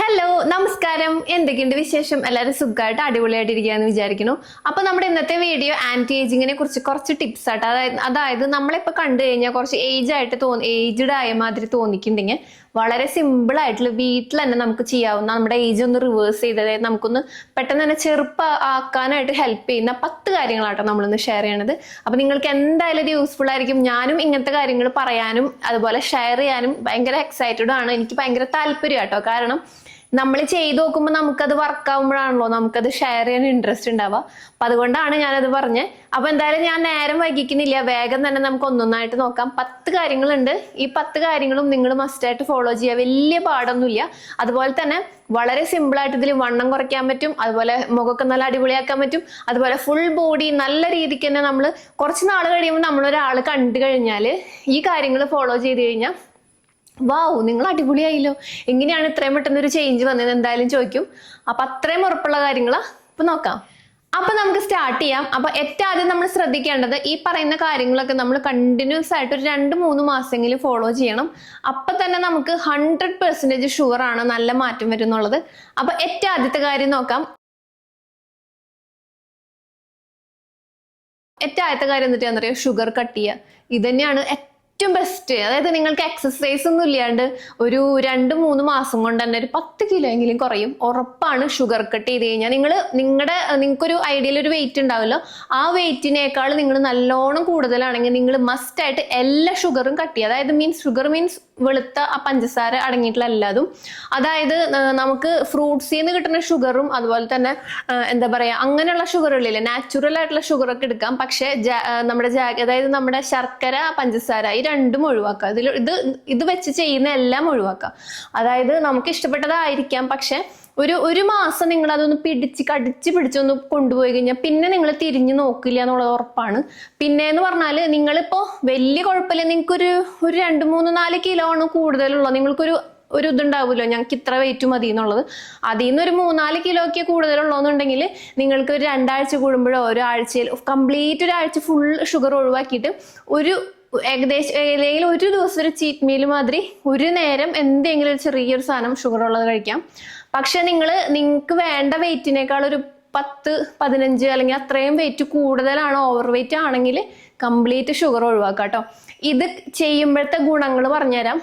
Hello നമസ്കാരം. എന്തൊക്കെയുണ്ട് വിശേഷം? എല്ലാവരും സുഖമായിട്ട് അടിപൊളിയായിട്ടിരിക്കുകയെന്ന് വിചാരിക്കുന്നു. അപ്പോൾ നമ്മുടെ ഇന്നത്തെ വീഡിയോ ആന്റി ഏജിങ്ങിനെ കുറിച്ച് കുറച്ച് ടിപ്സ് ആയിട്ട് അതായത് അതായത് നമ്മളിപ്പോ കണ്ടു കഴിഞ്ഞാൽ കുറച്ച് ഏജ് ആയിട്ട് തോന്നി ഏജ്ഡ് ആയ മാതിരി തോന്നിക്കുന്നുണ്ടെങ്കിൽ വളരെ സിമ്പിൾ ആയിട്ടുള്ള വീട്ടിൽ തന്നെ നമുക്ക് ചെയ്യാവുന്ന നമ്മുടെ ഏജ് ഒന്ന് റിവേഴ്സ് ചെയ്ത് അതായത് നമുക്കൊന്ന് പെട്ടെന്ന് തന്നെ ചെറുപ്പ ആക്കാനായിട്ട് ഹെൽപ്പ് ചെയ്യുന്ന പത്ത് കാര്യങ്ങളാട്ടോ നമ്മളിന്ന് ഷെയർ ചെയ്യണത്. അപ്പൊ നിങ്ങൾക്ക് എന്തായാലും ഇത് യൂസ്ഫുൾ ആയിരിക്കും. ഞാനും ഇങ്ങനത്തെ കാര്യങ്ങൾ പറയാനും അതുപോലെ ഷെയർ ചെയ്യാനും ഭയങ്കര എക്സൈറ്റഡ് ആണ്. എനിക്ക് ഭയങ്കര താല്പര്യം കേട്ടോ കാരണം നമ്മൾ ചെയ്ത് നോക്കുമ്പോൾ നമുക്കത് വർക്ക് ആകുമ്പോഴാണല്ലോ നമുക്കത് ഷെയർ ചെയ്യാൻ ഇൻട്രസ്റ്റ് ഉണ്ടാവുക. അപ്പൊ അതുകൊണ്ടാണ് ഞാനത് പറഞ്ഞത് അപ്പൊ എന്തായാലും ഞാൻ നേരം വൈകിക്കുന്നില്ല. വേഗം തന്നെ നമുക്ക് ഒന്നൊന്നായിട്ട് നോക്കാം. പത്ത് കാര്യങ്ങളുണ്ട്. ഈ പത്ത് കാര്യങ്ങളും നിങ്ങൾ മസ്റ്റായിട്ട് ഫോളോ ചെയ്യുക. വലിയ പാടൊന്നുമില്ല. അതുപോലെ തന്നെ വളരെ സിമ്പിൾ ആയിട്ട് ഇതിൽ വണ്ണം കുറയ്ക്കാൻ പറ്റും. അതുപോലെ മുഖമൊക്കെ നല്ല അടിപൊളിയാക്കാൻ പറ്റും. അതുപോലെ ഫുൾ ബോഡി നല്ല രീതിക്ക് തന്നെ നമ്മൾ കുറച്ച് നാൾ കഴിയുമ്പോൾ നമ്മളൊരാൾ കണ്ടു കഴിഞ്ഞാൽ ഈ കാര്യങ്ങൾ ഫോളോ ചെയ്ത് കഴിഞ്ഞാൽ വാവ് നിങ്ങൾ അടിപൊളിയായില്ലോ. എങ്ങനെയാണ് ഇത്രയും പെട്ടെന്ന് ഒരു ചേഞ്ച് വന്നത്? എന്തായാലും ചോദിക്കും. അപ്പൊ അത്രയും ഉറപ്പുള്ള കാര്യങ്ങളാ ഇപ്പൊ നോക്കാം. അപ്പൊ നമുക്ക് സ്റ്റാർട്ട് ചെയ്യാം. അപ്പൊ ഏറ്റവും ആദ്യം നമ്മൾ ശ്രദ്ധിക്കേണ്ടത് ഈ പറയുന്ന കാര്യങ്ങളൊക്കെ നമ്മൾ കണ്ടിന്യൂസ് ആയിട്ട് ഒരു രണ്ട് മൂന്ന് മാസമെങ്കിലും ഫോളോ ചെയ്യണം. അപ്പൊ തന്നെ നമുക്ക് ഹൺഡ്രഡ് പെർസെന്റേജ് ഷുവർ ആണ് നല്ല മാറ്റം വരും എന്നുള്ളത്. അപ്പൊ ഏറ്റവും ആദ്യത്തെ കാര്യം നോക്കാം. ഏറ്റവും ആദ്യത്തെ കാര്യം എന്നിട്ട് അറിയാം ഷുഗർ കട്ട് ചെയ്യുക. ഇത് തന്നെയാണ് ഏറ്റവും ബെസ്റ്റ് അതായത് നിങ്ങൾക്ക് എക്സസൈസ് ഒന്നും ഇല്ലാണ്ട് ഒരു രണ്ട് മൂന്ന് മാസം കൊണ്ട് തന്നെ ഒരു പത്ത് കിലോ എങ്കിലും കുറയും. ഉറപ്പാണ് ഷുഗർ കട്ട് ചെയ്ത് കഴിഞ്ഞാൽ. നിങ്ങൾ നിങ്ങളുടെ നിങ്ങൾക്കൊരു ഐഡിയൽ ഒരു വെയിറ്റ് ഉണ്ടാവുമല്ലോ ആ വെയിറ്റിനേക്കാൾ നിങ്ങൾ നല്ലോണം കൂടുതലാണെങ്കിൽ നിങ്ങൾ മസ്റ്റ് ആയിട്ട് എല്ലാ ഷുഗറും കട്ട് ചെയ്യുക. അതായത് മീൻസ് ഷുഗർ മീൻസ് വെളുത്ത ആ പഞ്ചസാര അടങ്ങിയിട്ടുള്ള എല്ലാതും. അതായത് നമുക്ക് ഫ്രൂട്ട്സിൽ നിന്ന് കിട്ടുന്ന ഷുഗറും അതുപോലെ തന്നെ എന്താ പറയുക അങ്ങനെയുള്ള ഷുഗറുകളില്ലേ നാച്ചുറൽ ആയിട്ടുള്ള ഷുഗറൊക്കെ എടുക്കാം. പക്ഷേ നമ്മുടെ അതായത് നമ്മുടെ ശർക്കര പഞ്ചസാര ഈ രണ്ടും ഒഴിവാക്കുക. ഇതിൽ ഇത് ഇത് വെച്ച് ചെയ്യുന്ന എല്ലാം ഒഴിവാക്കുക. അതായത് നമുക്ക് ഇഷ്ടപ്പെട്ടതായിരിക്കാം പക്ഷെ ഒരു ഒരു മാസം നിങ്ങൾ അതൊന്ന് പിടിച്ച് കടിച്ച് പിടിച്ചൊന്ന് കൊണ്ടുപോയി കഴിഞ്ഞാൽ പിന്നെ നിങ്ങൾ തിരിഞ്ഞു നോക്കില്ല എന്നുള്ളത് ഉറപ്പാണ്. പിന്നെ എന്ന് പറഞ്ഞാൽ നിങ്ങളിപ്പോ വലിയ കുഴപ്പമില്ല. നിങ്ങൾക്കൊരു ഒരു രണ്ട് മൂന്ന് നാല് കിലോ ആണ് കൂടുതലുള്ളത്. നിങ്ങൾക്കൊരു ഒരു ഇതുണ്ടാവുമല്ലോ ഞങ്ങൾക്ക് ഇത്ര വെയിറ്റ് മതി എന്നുള്ളത്. അതിൽ നിന്ന് ഒരു മൂന്നാൽ കിലോ ഒക്കെ കൂടുതലുള്ളതെന്നുണ്ടെങ്കിൽ നിങ്ങൾക്ക് ഒരു രണ്ടാഴ്ച കൂടുമ്പോഴോ ഒരാഴ്ചയിൽ കംപ്ലീറ്റ് ഒരാഴ്ച ഫുൾ ഷുഗർ ഒഴിവാക്കിയിട്ട് ഒരു ഏകദേശം ഏതെങ്കിലും ഒരു ദിവസം ഒരു ചീറ്റ് മീൽ മാതിരി ഒരു നേരം എന്തെങ്കിലും ഒരു ചെറിയൊരു സാധനം ഷുഗർ ഉള്ളത് കഴിക്കാം. പക്ഷെ നിങ്ങൾ നിങ്ങൾക്ക് വേണ്ട വെയിറ്റിനേക്കാൾ ഒരു പത്ത് പതിനഞ്ച് അല്ലെങ്കിൽ അത്രയും വെയിറ്റ് കൂടുതലാണ് ഓവർ വെയിറ്റ് ആണെങ്കിൽ കംപ്ലീറ്റ് ഷുഗർ ഒഴിവാക്കാം കേട്ടോ ഇത് ചെയ്യുമ്പോഴത്തെ ഗുണങ്ങൾ പറഞ്ഞുതരാം.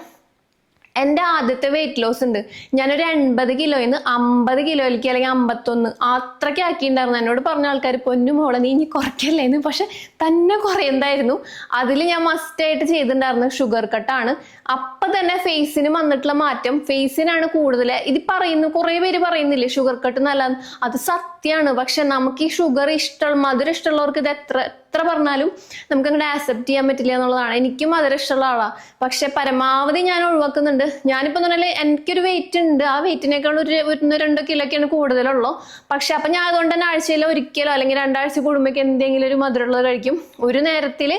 എന്റെ ആദ്യത്തെ വെയിറ്റ് ലോസ് ഉണ്ട്. ഞാനൊരു എൺപത് കിലോയിൽ നിന്ന് അമ്പത് കിലോയിലേക്ക് അല്ലെങ്കിൽ അമ്പത്തൊന്ന് അത്രയ്ക്ക് ആക്കിയിട്ടുണ്ടായിരുന്നു. എന്നോട് പറഞ്ഞ ആൾക്കാർ പൊന്നു മോളെ നീ ഇനി കുറയ്ക്കല്ലേന്ന്. പക്ഷെ തന്നെ കുറയുന്നതായിരുന്നു. അതിൽ ഞാൻ മസ്റ്റായിട്ട് ചെയ്തിട്ടുണ്ടായിരുന്നു ഷുഗർ കട്ടാണ് അപ്പൊ തന്നെ ഫേസിന് വന്നിട്ടുള്ള മാറ്റം ഫേസിനാണ് കൂടുതൽ ഇത് പറയുന്നു കുറെ പേര് പറയുന്നില്ലേ ഷുഗർ കട്ട് നല്ല അത് സത്യമാണ് പക്ഷെ നമുക്ക് ഈ ഷുഗർ ഇഷ്ടമുള്ള മധുരം ഇഷ്ടമുള്ളവർക്ക് ഇത് എത്ര എത്ര പറഞ്ഞാലും നമുക്ക് അങ്ങനെ ആക്സെപ്റ്റ് ചെയ്യാൻ പറ്റില്ല എന്നുള്ളതാണ്. എനിക്കും മധുരം ഇഷ്ടമുള്ള ആളാ. പക്ഷെ പരമാവധി ഞാൻ ഒഴിവാക്കുന്നുണ്ട്. ഞാനിപ്പോ എന്ന് പറഞ്ഞാൽ എനിക്കൊരു വെയിറ്റ് ഉണ്ട്. ആ വെയിറ്റിനേക്കാൾ ഒരു ഒന്ന് രണ്ടോ കിലോക്കെയാണ് കൂടുതലുള്ളൂ. പക്ഷെ അപ്പൊ ഞാൻ അതുകൊണ്ട് തന്നെ ആഴ്ചയിൽ ഒരിക്കലോ അല്ലെങ്കിൽ രണ്ടാഴ്ച കൂടുമ്പോഴേക്ക് എന്തെങ്കിലും ഒരു മധുരമുള്ളത് കഴിക്കും. ഒരു നേരത്തിൽ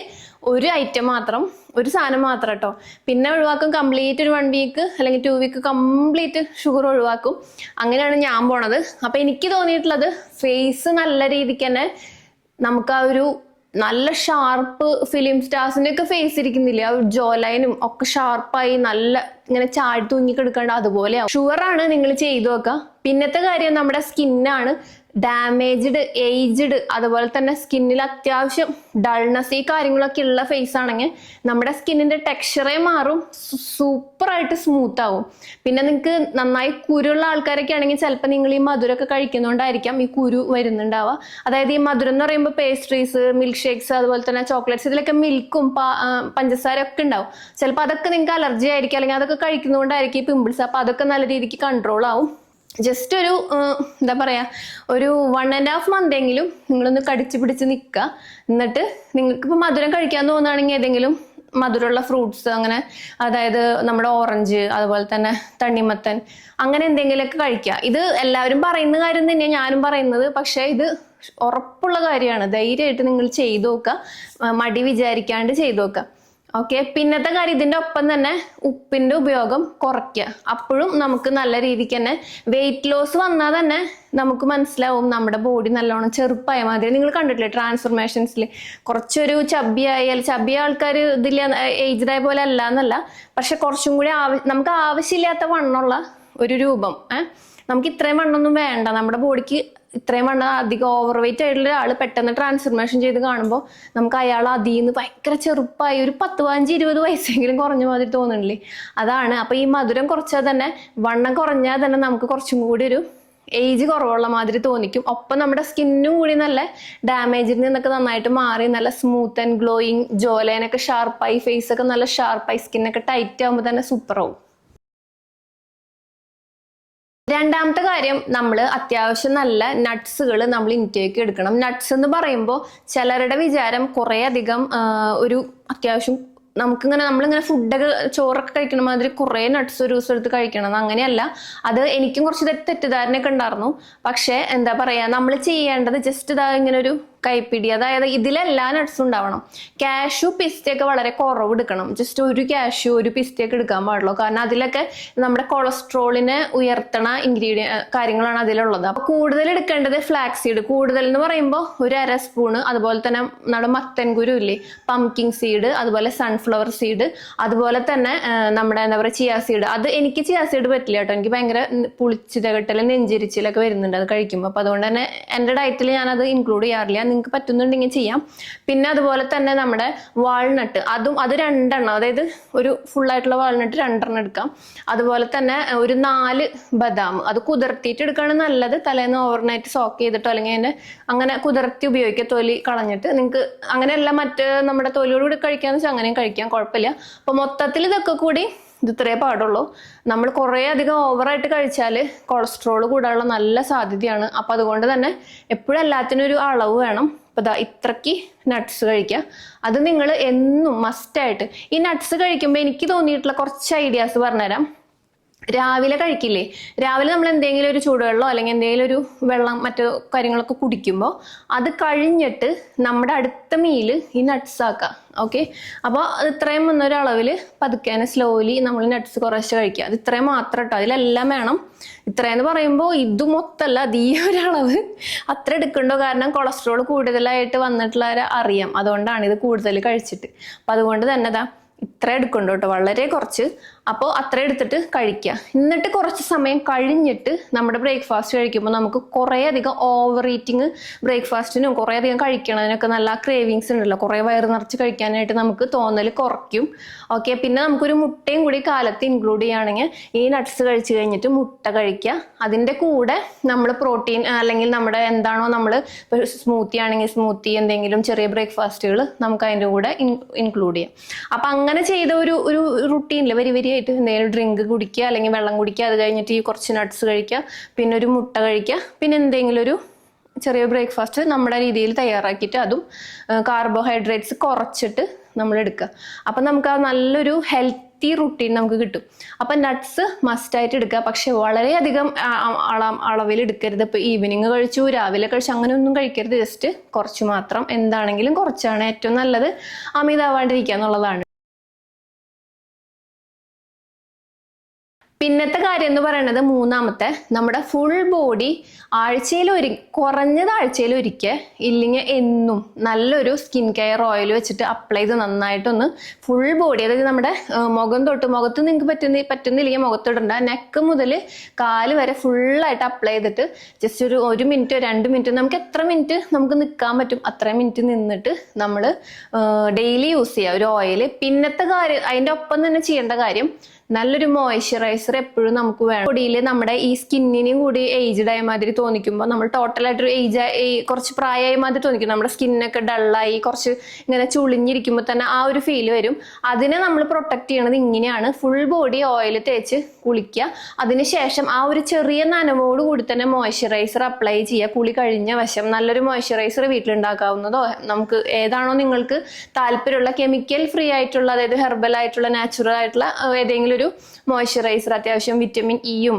ഒരു ഐറ്റം മാത്രം ഒരു സാധനം മാത്രം കേട്ടോ. പിന്നെ ഒഴിവാക്കും കംപ്ലീറ്റ് ഒരു വൺ വീക്ക് അല്ലെങ്കിൽ ടു വീക്ക് കംപ്ലീറ്റ് ഷുഗർ ഒഴിവാക്കും. അങ്ങനെയാണ് ഞാൻ പോണത്. അപ്പൊ എനിക്ക് തോന്നിയിട്ടുള്ളത് ഫേസ് നല്ല രീതിക്ക് തന്നെ നമുക്ക് ആ ഒരു നല്ല ഷാർപ്പ് ഫിലിം സ്റ്റാർസിന്റെ ഒക്കെ ഫേസ് ഇരിക്കുന്നില്ലേ? ആ ജോ ലൈനും ഒക്കെ ഷാർപ്പായി നല്ല ഇങ്ങനെ ചാടി തൂങ്ങി അതുപോലെയാവും അതുപോലെ ഷുവറാണ് നിങ്ങൾ ചെയ്തു നോക്കുക. പിന്നത്തെ കാര്യം നമ്മുടെ സ്കിന്നാണ് ഡാമേജ്ഡ് ഏജ്ഡ് അതുപോലെ തന്നെ സ്കിന്നിൽ അത്യാവശ്യം ഡൾനെസ് ഈ കാര്യങ്ങളൊക്കെ ഉള്ള ഫേസ് ആണെങ്കിൽ നമ്മുടെ സ്കിന്നിന്റെ ടെക്സ്ചറേ മാറും സൂപ്പറായിട്ട് സ്മൂത്ത് ആവും. പിന്നെ നിങ്ങൾക്ക് നന്നായി കുരുള്ള ആൾക്കാരൊക്കെ ആണെങ്കിൽ ചിലപ്പോൾ നിങ്ങൾ ഈ മധുരമൊക്കെ കഴിക്കുന്നതുകൊണ്ടായിരിക്കാം ഈ കുരു വരുന്നുണ്ടാവുക. അതായത് ഈ മധുരം എന്ന് പറയുമ്പോൾ പേസ്ട്രീസ് മിൽക്ക് ഷേക്സ് അതുപോലെ തന്നെ ചോക്ലേറ്റ്സ് ഇതിലൊക്കെ മിൽക്കും പഞ്ചസാര ഒക്കെ ഉണ്ടാവും. ചിലപ്പോൾ അതൊക്കെ നിങ്ങൾക്ക് അലർജി ആയിരിക്കും അല്ലെങ്കിൽ അതൊക്കെ കഴിക്കുന്നതുകൊണ്ടായിരിക്കും ഈ പിമ്പിൾസ് അപ്പോൾ അതൊക്കെ നല്ല രീതിക്ക് കൺട്രോൾ ആവും. ജസ്റ്റ് ഒരു എന്താ പറയാ ഒരു വൺ ആൻഡ് ഹാഫ് മന്ത് എങ്കിലും നിങ്ങളൊന്ന് കടിച്ചു പിടിച്ച് നിൽക്കുക എന്നിട്ട് നിങ്ങൾക്ക് ഇപ്പോൾ മധുരം കഴിക്കാൻ തോന്നുകയാണെങ്കിൽ ഏതെങ്കിലും മധുരമുള്ള ഫ്രൂട്ട്സ് അങ്ങനെ അതായത് നമ്മുടെ ഓറഞ്ച് അതുപോലെ തന്നെ തണ്ണിമത്തൻ അങ്ങനെ എന്തെങ്കിലുമൊക്കെ കഴിക്കുക ഇത് എല്ലാവരും പറയുന്ന കാര്യം തന്നെയാണ് ഞാനും പറയുന്നത്. പക്ഷേ ഇത് ഉറപ്പുള്ള കാര്യമാണ്. ധൈര്യമായിട്ട് നിങ്ങൾ ചെയ്തു നോക്കുക മടി വിചാരിക്കാണ്ട് ചെയ്തു നോക്കുക ഓക്കെ പിന്നത്തെ കാര്യം ഇതിന്റെ ഒപ്പം തന്നെ ഉപ്പിന്റെ ഉപയോഗം കുറയ്ക്കുക. അപ്പോഴും നമുക്ക് നല്ല രീതിക്ക് തന്നെ വെയിറ്റ് ലോസ് വന്നാൽ തന്നെ നമുക്ക് മനസ്സിലാവും നമ്മുടെ ബോഡി നല്ലോണം ചെറുപ്പായ മാതിരി. നിങ്ങൾ കണ്ടിട്ടില്ലേ ട്രാൻസ്ഫോർമേഷൻസിൽ കുറച്ചൊരു ചബ്ബിയായാൽ ചബിയ ആൾക്കാർ ഇതില്ല ഏജ്ഡ് ആയ പോലെ അല്ല എന്നല്ല. പക്ഷെ കുറച്ചും കൂടി ആവ നമുക്ക് ആവശ്യമില്ലാത്ത വണ്ണമുള്ള ഒരു രൂപം ഏഹ് നമുക്ക് ഇത്രയും വണ്ണൊന്നും വേണ്ട. നമ്മുടെ ബോഡിക്ക് ഇത്രയും വണ്ണം അധികം ഓവർ വെയിറ്റ് ആയിട്ടുള്ള ആൾ പെട്ടെന്ന് ട്രാൻസ്ഫർമേഷൻ ചെയ്ത് കാണുമ്പോൾ നമുക്ക് അയാൾ അതിൽ നിന്ന് ഭയങ്കര ചെറുപ്പമായി ഒരു പത്ത് പതിനഞ്ച് ഇരുപത് വയസ്സെങ്കിലും കുറഞ്ഞ മാതിരി തോന്നുന്നില്ലേ? അതാണ്. അപ്പൊ ഈ മധുരം കുറച്ചാൽ തന്നെ വണ്ണം കുറഞ്ഞാൽ തന്നെ നമുക്ക് കുറച്ചും കൂടി ഒരു ഏജ് കുറവുള്ള മാതിരി തോന്നിക്കും. ഒപ്പം നമ്മുടെ സ്കിന്നും കൂടി നല്ല ഡാമേജിൽ നിന്നൊക്കെ നന്നായിട്ട് മാറി നല്ല സ്മൂത്ത് ആൻഡ് ഗ്ലോയിങ് ജോലേനൊക്കെ ഷാർപ്പായി ഫേസ് ഒക്കെ നല്ല ഷാർപ്പായി സ്കിന്നൊക്കെ ടൈറ്റ് ആകുമ്പോൾ തന്നെ സൂപ്പർ ആവും. രണ്ടാമത്തെ കാര്യം നമ്മൾ അത്യാവശ്യം നല്ല നട്ട്സുകൾ നമ്മൾ ഇൻടേക്ക് എടുക്കണം. നട്ട്സ് എന്ന് പറയുമ്പോൾ ചിലരുടെ വിചാരം കുറേ അധികം ഒരു അത്യാവശ്യം നമുക്കിങ്ങനെ നമ്മളിങ്ങനെ ഫുഡൊക്കെ ചോറൊക്കെ കഴിക്കണ മാതിരി കുറേ നട്ട്സ് ഒരു ദിവസം എടുത്ത് കഴിക്കണം. അങ്ങനെയല്ല. അത് എനിക്കും കുറച്ച് തെറ്റിദ്ധാരണയൊക്കെ ഉണ്ടായിരുന്നു. പക്ഷേ എന്താ പറയുക നമ്മൾ ചെയ്യേണ്ടത് ജസ്റ്റ് ഇതാ ഇങ്ങനെ ഒരു കൈപ്പിടി അതായത് ഇതിലെല്ലാ നട്ട്സും ഉണ്ടാവണം. കാഷ്യൂ പിസ്റ്റയൊക്കെ വളരെ കുറവ് എടുക്കണം. ജസ്റ്റ് ഒരു കാഷ്യൂ ഒരു പിസ്റ്റയൊക്കെ എടുക്കാൻ പാടുള്ളൂ. കാരണം അതിലൊക്കെ നമ്മുടെ കൊളസ്ട്രോളിനെ ഉയർത്തണ ഇൻഗ്രീഡിയ കാര്യങ്ങളാണ് അതിലുള്ളത്. അപ്പൊ കൂടുതൽ എടുക്കേണ്ടത് ഫ്ലാക്സീഡ് കൂടുതൽ എന്ന് പറയുമ്പോൾ ഒരു അര സ്പൂണ് അതുപോലെ തന്നെ നമ്മുടെ മത്തൻകുരു ഇല്ലേ? പംകിങ് സീഡ് അതുപോലെ സൺഫ്ലവർ സീഡ് അതുപോലെ തന്നെ നമ്മുടെ എന്താ പറയുക ചിയാ സീഡ് അത് എനിക്ക് ചിയാ സീഡ് പറ്റില്ല കേട്ടോ. എനിക്ക് ഭയങ്കര പുളിച്ചിതകട്ടലും നെഞ്ചിരിച്ചിലൊക്കെ വരുന്നുണ്ട് അത് കഴിക്കുമ്പോൾ അപ്പൊ അതുകൊണ്ട് തന്നെ എന്റെ ഡയറ്റിൽ ഞാനത് ഇൻക്ലൂഡ് ചെയ്യാറില്ല. നിങ്ങൾക്ക് പറ്റുന്നുണ്ടെങ്കിൽ ചെയ്യാം. പിന്നെ അതുപോലെ തന്നെ നമ്മുടെ വാൾനട്ട് അതും അത് രണ്ടെണ്ണം അതായത് ഒരു ഫുൾ ആയിട്ടുള്ള വാൾനട്ട് രണ്ടെണ്ണം എടുക്കാം. അതുപോലെ തന്നെ ഒരു നാല് ബദാം. അത് കുതിർത്തിയിട്ട് എടുക്കുകയാണ് നല്ലത്. തലേന്ന് ഓവർനൈറ്റ് സോക്ക് ചെയ്തിട്ടോ അല്ലെങ്കിൽ അതിന്റെ അങ്ങനെ കുതിർത്തി ഉപയോഗിക്കുക തൊലി കളഞ്ഞിട്ട്. നിങ്ങൾക്ക് അങ്ങനെയല്ല മറ്റ് നമ്മുടെ തൊലിയോട് കൂടി കഴിക്കാന്ന് വെച്ചാൽ അങ്ങനെയും കഴിക്കാം കുഴപ്പമില്ല. അപ്പൊ മൊത്തത്തിൽ ഇതൊക്കെ കൂടി ഇത് ഇത്രേ പാടുള്ളൂ. നമ്മൾ കുറേ അധികം ഓവറായിട്ട് കഴിച്ചാൽ കൊളസ്ട്രോൾ കൂടാനുള്ള നല്ല സാധ്യതയാണ്. അപ്പം അതുകൊണ്ട് തന്നെ എപ്പോഴും എല്ലാത്തിനും ഒരു അളവ് വേണം. ഇപ്പം ദാ ഇത്രയ്ക്ക് നട്ട്സ് കഴിക്കുക അത് നിങ്ങൾ എന്നും മസ്റ്റായിട്ട് ഈ നട്ട്സ് കഴിക്കുമ്പോൾ എനിക്ക് തോന്നിയിട്ടുള്ള കുറച്ച് ഐഡിയാസ് പറഞ്ഞുതരാം. രാവിലെ കഴിക്കില്ലേ? രാവിലെ നമ്മൾ എന്തെങ്കിലും ഒരു ചൂടുവെള്ളമോ അല്ലെങ്കിൽ എന്തെങ്കിലും ഒരു വെള്ളം മറ്റു കാര്യങ്ങളൊക്കെ കുടിക്കുമ്പോൾ അത് കഴിഞ്ഞിട്ട് നമ്മുടെ അടുത്ത മീൽ ഈ നട്ട്സ് ആക്കുക ഓക്കെ അപ്പോൾ അത് ഇത്രയും വന്നൊരളവിൽ പതുക്കെ സ്ലോലി നമ്മൾ നട്ട്സ് കുറച്ച് കഴിക്കുക. അത് ഇത്രയും മാത്രം കേട്ടോ അതിലെല്ലാം വേണം. ഇത്രയെന്ന് പറയുമ്പോൾ ഇത് മൊത്തമല്ല അത് ഒരളവ് അത്ര എടുക്കണ്ടോ? കാരണം കൊളസ്ട്രോൾ കൂടുതലായിട്ട് വന്നിട്ടുള്ളവരെ അറിയാം. അതുകൊണ്ടാണ് ഇത് കൂടുതൽ കഴിച്ചിട്ട്. അപ്പം അതുകൊണ്ട് തന്നെ ഇത്ര എടുക്കണ്ടോ കേട്ടോ വളരെ കുറച്ച്. അപ്പോൾ അത്ര എടുത്തിട്ട് കഴിക്കുക എന്നിട്ട് കുറച്ച് സമയം കഴിഞ്ഞിട്ട് നമ്മുടെ ബ്രേക്ക്ഫാസ്റ്റ് കഴിക്കുമ്പോൾ നമുക്ക് കുറേ അധികം ഓവർ ഈറ്റിങ് ബ്രേക്ക്ഫാസ്റ്റിനും കുറേ അധികം കഴിക്കണതിനൊക്കെ നല്ല ക്രേവിങ്സ് ഉണ്ടല്ലോ. കുറേ വയറ് നിറച്ച് കഴിക്കാനായിട്ട് നമുക്ക് തോന്നൽ കുറയ്ക്കും. ഓക്കെ പിന്നെ നമുക്കൊരു മുട്ടയും കൂടി കാലത്ത് ഇൻക്ലൂഡ് ചെയ്യുകയാണെങ്കിൽ ഈ നട്ട്സ് കഴിച്ച് കഴിഞ്ഞിട്ട് മുട്ട കഴിക്കുക അതിന്റെ കൂടെ നമ്മൾ പ്രോട്ടീൻ അല്ലെങ്കിൽ നമ്മുടെ എന്താണോ നമ്മൾ സ്മൂത്തി ആണെങ്കിൽ സ്മൂത്തി എന്തെങ്കിലും ചെറിയ ബ്രേക്ക്ഫാസ്റ്റുകൾ നമുക്ക് അതിന്റെ കൂടെ ഇൻക്ലൂഡ് ചെയ്യാം. അപ്പം അങ്ങനെ ചെയ്ത ഒരു ഒരു റുട്ടീനിൽ വരി വരിയായിട്ട് എന്തെങ്കിലും ഡ്രിങ്ക് കുടിക്കുക അല്ലെങ്കിൽ വെള്ളം കുടിക്കുക അത് കഴിഞ്ഞിട്ട് ഈ കുറച്ച് നട്ട്സ് കഴിക്കുക പിന്നെ ഒരു മുട്ട കഴിക്കുക പിന്നെ എന്തെങ്കിലും ഒരു ചെറിയ ബ്രേക്ക്ഫാസ്റ്റ് നമ്മുടെ രീതിയിൽ തയ്യാറാക്കിയിട്ട് അതും കാർബോഹൈഡ്രേറ്റ്സ് കുറച്ചിട്ട് നമ്മൾ എടുക്കുക. അപ്പം നമുക്ക് ആ നല്ലൊരു ഹെൽത്തി റുട്ടീൻ നമുക്ക് കിട്ടും. അപ്പം നട്ട്സ് മസ്റ്റായിട്ട് എടുക്കുക. പക്ഷെ വളരെയധികം അളവിൽ എടുക്കരുത്. ഇപ്പോൾ ഈവനിങ് കഴിച്ചു രാവിലെ കഴിച്ചു അങ്ങനെ ഒന്നും കഴിക്കരുത്. ജസ്റ്റ് കുറച്ച് മാത്രം. എന്താണെങ്കിലും കുറച്ചാണ് ഏറ്റവും നല്ലത്. അമിതാവാണ്ടിരിക്കുക എന്നുള്ളതാണ്. പിന്നത്തെ കാര്യം എന്ന് പറയുന്നത് മൂന്നാമത്തെ നമ്മുടെ ഫുൾ ബോഡി ആഴ്ചയിൽ ഒരു കുറഞ്ഞത് ആഴ്ചയിൽ ഒരിക്കൽ ഇല്ലെങ്കിൽ എന്നും നല്ലൊരു സ്കിൻ കെയർ ഓയിൽ വെച്ചിട്ട് അപ്ലൈ ചെയ്ത് നന്നായിട്ടൊന്ന് ഫുൾ ബോഡി അതായത് നമ്മുടെ മുഖം തൊട്ട് മുഖത്ത് നിങ്ങൾക്ക് പറ്റുന്ന പറ്റുന്നില്ലെങ്കിൽ മുഖത്തിടണ്ട നെക്ക് മുതൽ കാൽ വരെ ഫുള്ളായിട്ട് അപ്ലൈ ചെയ്തിട്ട് ജസ്റ്റ് ഒരു ഒരു മിനിറ്റ് രണ്ട് മിനിറ്റ് നമുക്ക് എത്ര മിനിറ്റ് നമുക്ക് നിൽക്കാൻ പറ്റും അത്രയും മിനിറ്റ് നിന്നിട്ട് നമ്മൾ ഡെയിലി യൂസ് ചെയ്യുക ഒരു ഓയിൽ പിന്നത്തെ കാര്യം അതിന്റെ ഒപ്പം തന്നെ ചെയ്യേണ്ട കാര്യം നല്ലൊരു മോയ്സ്ചറൈസർ എപ്പോഴും നമുക്ക് വേണം. പൊടിയിൽ നമ്മുടെ ഈ സ്കിന്നിനെയും കൂടി ഏജ്ഡ് ആയ മാതിരി തോന്നിക്കുമ്പോൾ നമ്മൾ ടോട്ടലായിട്ടൊരു ഏജ് കുറച്ച് പ്രായമായ മാതിരി തോന്നിക്കും. നമ്മുടെ സ്കിന്നൊക്കെ ഡള്ളായി കുറച്ച് ഇങ്ങനെ ചുളിഞ്ഞിരിക്കുമ്പോൾ തന്നെ ആ ഒരു ഫീൽ വരും. അതിനെ നമ്മൾ പ്രൊട്ടക്ട് ചെയ്യണത് ഇങ്ങനെയാണ്. ഫുൾ ബോഡി ഓയിൽ തേച്ച് കുളിക്കുക. അതിനുശേഷം ആ ഒരു ചെറിയ നനവോട് കൂടി തന്നെ മോയ്സ്ചറൈസർ അപ്ലൈ ചെയ്യുക. കുളി കഴിഞ്ഞ വശം നല്ലൊരു മോയ്സ്ചറൈസർ വീട്ടിലുണ്ടാക്കാവുന്നതോ നമുക്ക് ഏതാണോ നിങ്ങൾക്ക് താല്പര്യമുള്ള കെമിക്കൽ ഫ്രീ ആയിട്ടുള്ള അതായത് ഹെർബൽ ആയിട്ടുള്ള നാച്ചുറൽ ആയിട്ടുള്ള ഏതെങ്കിലും ഒരു മോയ്സ്ചറൈസർ അത്യാവശ്യം വിറ്റമിൻ ഇയും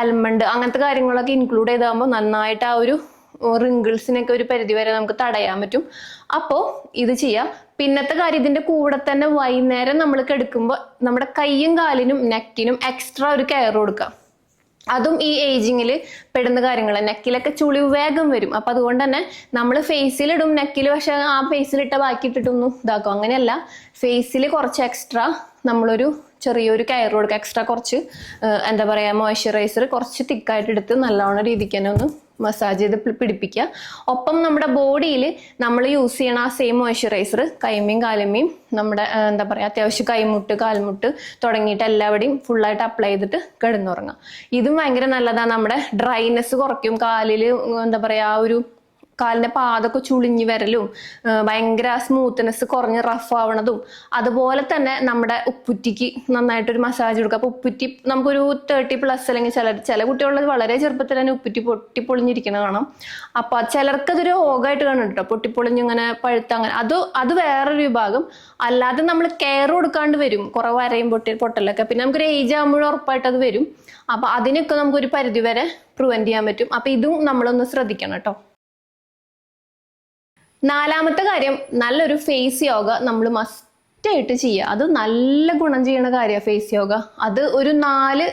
അൽമണ്ട് അങ്ങനത്തെ കാര്യങ്ങളൊക്കെ ഇൻക്ലൂഡ് ചെയ്താകുമ്പോൾ നന്നായിട്ട് ആ ഒരു റിങ്കിൾസിനൊക്കെ ഒരു പരിധി വരെ നമുക്ക് തടയാൻ പറ്റും. അപ്പോൾ ഇത് ചെയ്യാം. പിന്നത്തെ കാര്യം ഇതിന്റെ കൂടെ തന്നെ വൈകുന്നേരം നമ്മൾ കിടക്കുമ്പോൾ നമ്മുടെ കൈയും കാലിനും നെക്കിനും എക്സ്ട്രാ ഒരു കെയർ കൊടുക്കാം. അതും ഈ ഏജിങ്ങിൽ പെടുന്ന കാര്യങ്ങൾ നെക്കിലൊക്കെ ചുളി വേഗം വരും. അപ്പൊ അതുകൊണ്ട് തന്നെ നമ്മൾ ഫേസിലിടും നെക്കിൽ പക്ഷെ ആ ഫേസിലിട്ട ബാക്കി ഇട്ടിട്ടൊന്നും ഇതാക്കും. അങ്ങനെയല്ല. ഫേസിൽ കുറച്ച് എക്സ്ട്രാ നമ്മളൊരു ചെറിയൊരു കെയർ കൊടുക്കുക എക്സ്ട്രാ കുറച്ച് എന്താ പറയുക മോയ്സ്ചറൈസർ കുറച്ച് തിക്കായിട്ട് എടുത്ത് നല്ലവണ്ണം രീതിക്ക് തന്നെ ഒന്ന് മസാജ് ചെയ്ത് പിടിപ്പിക്കുക. ഒപ്പം നമ്മുടെ ബോഡിയിൽ നമ്മൾ യൂസ് ചെയ്യണ ആ സെയിം മോയ്സ്ചറൈസർ കൈമീം കാലമ്മയും നമ്മുടെ എന്താ പറയുക അത്യാവശ്യം കൈമുട്ട് കാൽമുട്ട് തുടങ്ങിയിട്ട് എല്ലാവിടെയും ഫുള്ളായിട്ട് അപ്ലൈ ചെയ്തിട്ട് കിടന്നുറങ്ങാം. ഇതും ഭയങ്കര നല്ലതാണ്. നമ്മുടെ ഡ്രൈനെസ് കുറയ്ക്കും. കാലിൽ എന്താ പറയുക ആ ഒരു കാലിന്റെ പാതൊക്കെ ചുളിഞ്ഞു വരലും ഭയങ്കര സ്മൂത്ത്നെസ് കുറഞ്ഞ് റഫ് ആവണതും അതുപോലെ തന്നെ നമ്മുടെ ഉപ്പുറ്റിക്ക് നന്നായിട്ടൊരു മസാജ് കൊടുക്കുക. അപ്പൊ ഉപ്പുറ്റി നമുക്കൊരു തേർട്ടി പ്ലസ് അല്ലെങ്കിൽ ചില ചില കുട്ടികളുടെ വളരെ ചെറുപ്പത്തിൽ തന്നെ ഉപ്പുറ്റി പൊട്ടിപ്പൊളിഞ്ഞിരിക്കുന്നത് കാണാം. അപ്പൊ ചിലർക്ക് അതൊരു രോഗമായിട്ട് കാണും കേട്ടോ പൊട്ടിപ്പൊളിഞ്ഞിങ്ങനെ പഴുത്ത അങ്ങനെ. അത് അത് വേറൊരു വിഭാഗം. അല്ലാതെ നമ്മൾ കെയർ കൊടുക്കാണ്ട് വരും. കുറെ വരയും പൊട്ടി പൊട്ടലൊക്കെ. പിന്നെ നമുക്കൊരു ഏജ് ആകുമ്പോഴും ഉറപ്പായിട്ട് അത് വരും. അപ്പൊ അതിനൊക്കെ നമുക്കൊരു പരിധി വരെ പ്രിവെന്റ് ചെയ്യാൻ പറ്റും. അപ്പൊ ഇതും നമ്മളൊന്ന് ശ്രദ്ധിക്കണം കേട്ടോ നാലാമത്തെ കാര്യം നല്ലൊരു ഫേസ് യോഗ നമ്മൾ മസ്റ്റ് ആയിട്ട് ചെയ്യുക. അത് നല്ല ഗുണം ചെയ്യുന്ന കാര്യമാണ് ഫേസ് യോഗ. അത് ഒരു നാല്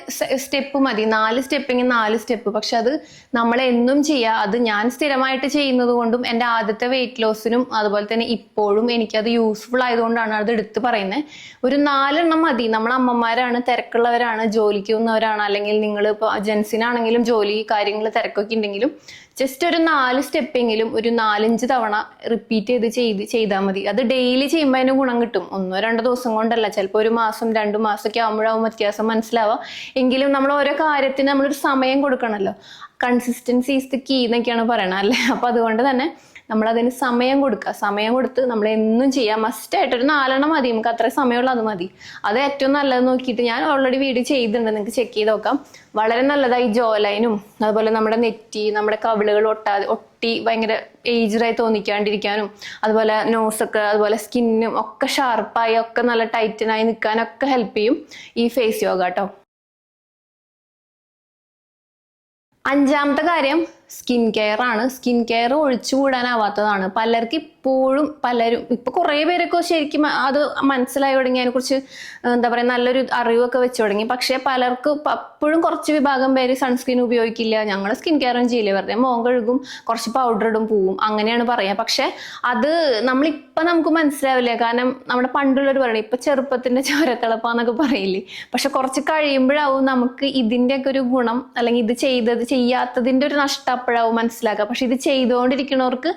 സ്റ്റെപ്പ് മതി. നാല് സ്റ്റെപ്പിങ് നാല് സ്റ്റെപ്പ് പക്ഷെ അത് നമ്മൾ എന്നും ചെയ്യുക. അത് ഞാൻ സ്ഥിരമായിട്ട് ചെയ്യുന്നത് കൊണ്ടും എന്റെ ആദ്യത്തെ വെയിറ്റ് ലോസിനും അതുപോലെ തന്നെ ഇപ്പോഴും എനിക്കത് യൂസ്ഫുൾ ആയതുകൊണ്ടാണ് അത് എടുത്ത് പറയുന്നത് ഒരു നാലെണ്ണം മതി. നമ്മൾ അമ്മമാരാണ് തിരക്കുള്ളവരാണ് ജോലിക്ക് പോകുന്നവരാണ് അല്ലെങ്കിൽ നിങ്ങൾ ഇപ്പോൾ ജെൻസിനാണെങ്കിലും ജോലി കാര്യങ്ങൾ തിരക്കൊക്കെ ഉണ്ടെങ്കിലും ജസ്റ്റ് ഒരു നാല് സ്റ്റെപ്പെങ്കിലും ഒരു നാലഞ്ച് തവണ റിപ്പീറ്റ് ചെയ്ത് ചെയ്ത് ചെയ്താൽ മതി. അത് ഡെയിലി ചെയ്യുമ്പോൾ അതിന് ഗുണം കിട്ടും. ഒന്നോ രണ്ടോ ദിവസം കൊണ്ടല്ല. ചിലപ്പോൾ ഒരു മാസം രണ്ടു മാസമൊക്കെ ആകുമ്പോഴാവും വ്യത്യാസം മനസ്സിലാവുക എങ്കിലും നമ്മൾ ഓരോ കാര്യത്തിന് നമ്മളൊരു സമയം കൊടുക്കണമല്ലോ കൺസിസ്റ്റൻസി ഈസ് ദ കീ എന്നൊക്കെയാണ് പറയണത് അല്ലേ? അപ്പോൾ അതുകൊണ്ട് തന്നെ നമ്മൾ അതിന് സമയം കൊടുക്കുക സമയം കൊടുത്ത് നമ്മൾ എന്നും ചെയ്യാം. മസ്റ്റ് ആയിട്ട് ഒരു നാലെണ്ണം മതി. നമുക്ക് അത്ര സമയമുള്ള അത് മതി. അത് ഏറ്റവും നല്ലത് നോക്കിയിട്ട് ഞാൻ ഓൾറെഡി വീഡിയോ ചെയ്തിട്ടുണ്ട്. നിങ്ങൾക്ക് ചെക്ക് ചെയ്ത് നോക്കാം. വളരെ നല്ലതായി ജോ ലൈനും അതുപോലെ നമ്മുടെ നെറ്റി നമ്മുടെ കവിളുകൾ ഒട്ടാതെ ഒട്ടി ഭയങ്കര ഏജ്ഡായി തോന്നിക്കാണ്ടിരിക്കാനും അതുപോലെ നോസൊക്കെ അതുപോലെ സ്കിന്നും ഒക്കെ ഷാർപ്പായി ഒക്കെ നല്ല ടൈറ്റനായി നിൽക്കാനൊക്കെ ഹെൽപ്പ് ചെയ്യും ഈ ഫേസ് യോഗ കേട്ടോ അഞ്ചാമത്തെ കാര്യം സ്കിൻ കെയർ ആണ്. സ്കിൻ കെയർ ഒഴിച്ചുകൂടാനാവാത്തതാണ് പലർക്ക് ഇപ്പോഴും പലരും ഇപ്പൊ കുറേ പേരൊക്കെ ശരിക്കും അത് മനസ്സിലായി തുടങ്ങി. അതിനെക്കുറിച്ച് എന്താ പറയുക നല്ലൊരു അറിവൊക്കെ വെച്ച് തുടങ്ങി. പക്ഷേ പലർക്ക് അപ്പോഴും കുറച്ച് വിഭാഗം പേര് സൺസ്ക്രീൻ ഉപയോഗിക്കില്ല. ഞങ്ങൾ സ്കിൻ കെയറും ചെയ്യില്ല. വെറുതെ മോൻ കഴുകും കുറച്ച് പൗഡർ ഇടും പോവും അങ്ങനെയാണ് പറയുക പക്ഷെ അത് നമ്മളിപ്പം നമുക്ക് മനസ്സിലാവില്ല. കാരണം നമ്മുടെ പണ്ടുള്ളവർ പറയണം ഇപ്പൊ ചെറുപ്പത്തിന്റെ ചോരത്തിളപ്പാന്നൊക്കെ പറയില്ലേ? പക്ഷെ കുറച്ച് കഴിയുമ്പോഴാവും നമുക്ക് ഇതിന്റെയൊക്കെ ഒരു ഗുണം അല്ലെങ്കിൽ ഇത് ചെയ്തത് ചെയ്യാത്തതിന്റെ ഒരു നഷ്ടം അപ്പോഴാവും മനസ്സിലാക്കുക. പക്ഷെ ഇത് ചെയ്തുകൊണ്ടിരിക്കുന്നവർക്ക്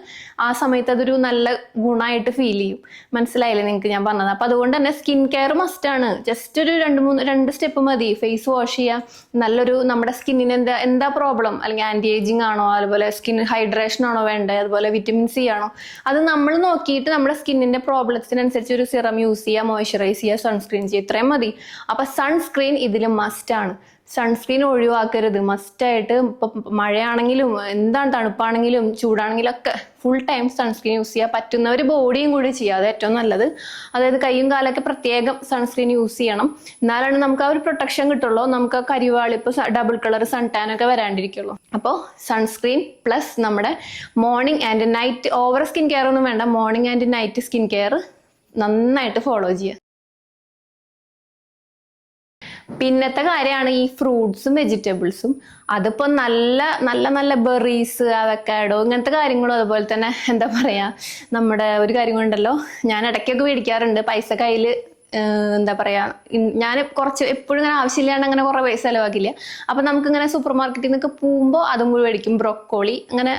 ആ സമയത്ത് അതൊരു നല്ല ഗുണമായിട്ട് ഫീൽ ചെയ്യും. മനസ്സിലായില്ലേ നിങ്ങൾക്ക് ഞാൻ പറഞ്ഞത്? അപ്പൊ അതുകൊണ്ട് തന്നെ സ്കിൻ കെയർ മസ്റ്റ് ആണ്. ജസ്റ്റ് ഒരു രണ്ട് മൂന്ന് രണ്ട് സ്റ്റെപ്പ് മതി. ഫേസ് വാഷ് ചെയ്യുക നല്ലൊരു നമ്മുടെ സ്കിന്നിന് എന്താ എന്താ പ്രോബ്ലം അല്ലെങ്കിൽ ആന്റി ഏജിങ് ആണോ? അതുപോലെ സ്കിൻ ഹൈഡ്രേഷൻ ആണോ വേണ്ടത്? അതുപോലെ വിറ്റമിൻ സി ആണോ? അത് നമ്മൾ നോക്കിയിട്ട് നമ്മുടെ സ്കിന്നിന്റെ പ്രോബ്ലത്തിനനുസരിച്ച് ഒരു സിറം യൂസ് ചെയ്യുക മോയ്സ്ചറൈസ് ചെയ്യുക സൺസ്ക്രീൻ ചെയ്യുക ഇത്രയും മതി. അപ്പൊ സൺസ്ക്രീൻ ഇതിൽ മസ്റ്റ് ആണ്. സൺസ്ക്രീൻ ഒഴിവാക്കരുത്. മസ്റ്റായിട്ട് ഇപ്പം മഴയാണെങ്കിലും എന്താണ് തണുപ്പാണെങ്കിലും ചൂടാണെങ്കിലും ഒക്കെ ഫുൾ ടൈം സൺസ്ക്രീൻ യൂസ് ചെയ്യുക പറ്റുന്നവർ ബോഡിയും കൂടി ചെയ്യുക അത് ഏറ്റവും നല്ലത്. അതായത് കൈയും കാലൊക്കെ പ്രത്യേകം സൺസ്ക്രീൻ യൂസ് ചെയ്യണം. എന്നാലാണ് നമുക്ക് ആ ഒരു പ്രൊട്ടക്ഷൻ കിട്ടുള്ളൂ. നമുക്ക് കരിവാളി ഇപ്പോൾ ഡബിൾ കളർ സൺ ടാൻ ഒക്കെ വരാണ്ടിരിക്കുള്ളൂ. അപ്പോൾ സൺസ്ക്രീൻ പ്ലസ് നമ്മുടെ morning and night over skin care ഒന്നും വേണ്ട. Morning and night skin care നന്നായിട്ട് ഫോളോ ചെയ്യുക. പിന്നത്തെ കാര്യമാണ് ഈ ഫ്രൂട്ട്സും വെജിറ്റബിൾസും. അതിപ്പോ നല്ല നല്ല നല്ല ബെറീസ് അവക്കാഡോ ഇങ്ങനത്തെ കാര്യങ്ങളും അതുപോലെ തന്നെ എന്താ പറയാ നമ്മുടെ ഒരു കാര്യം കൊണ്ടല്ലോ ഞാൻ ഇടയ്ക്കൊക്കെ മേടിക്കാറുണ്ട്. പൈസ കയ്യിൽ എന്താ പറയാ ഞാൻ കുറച്ച് എപ്പോഴും ഇങ്ങനെ ആവശ്യമില്ലാണ്ട് അങ്ങനെ കുറെ പൈസ ചിലവാക്കില്ല. അപ്പൊ നമുക്ക് ഇങ്ങനെ സൂപ്പർ മാർക്കറ്റിൽ നിന്നൊക്കെ പോകുമ്പോൾ അതും കൂടി മേടിക്കും. ബ്രൊക്കോളി അങ്ങനെ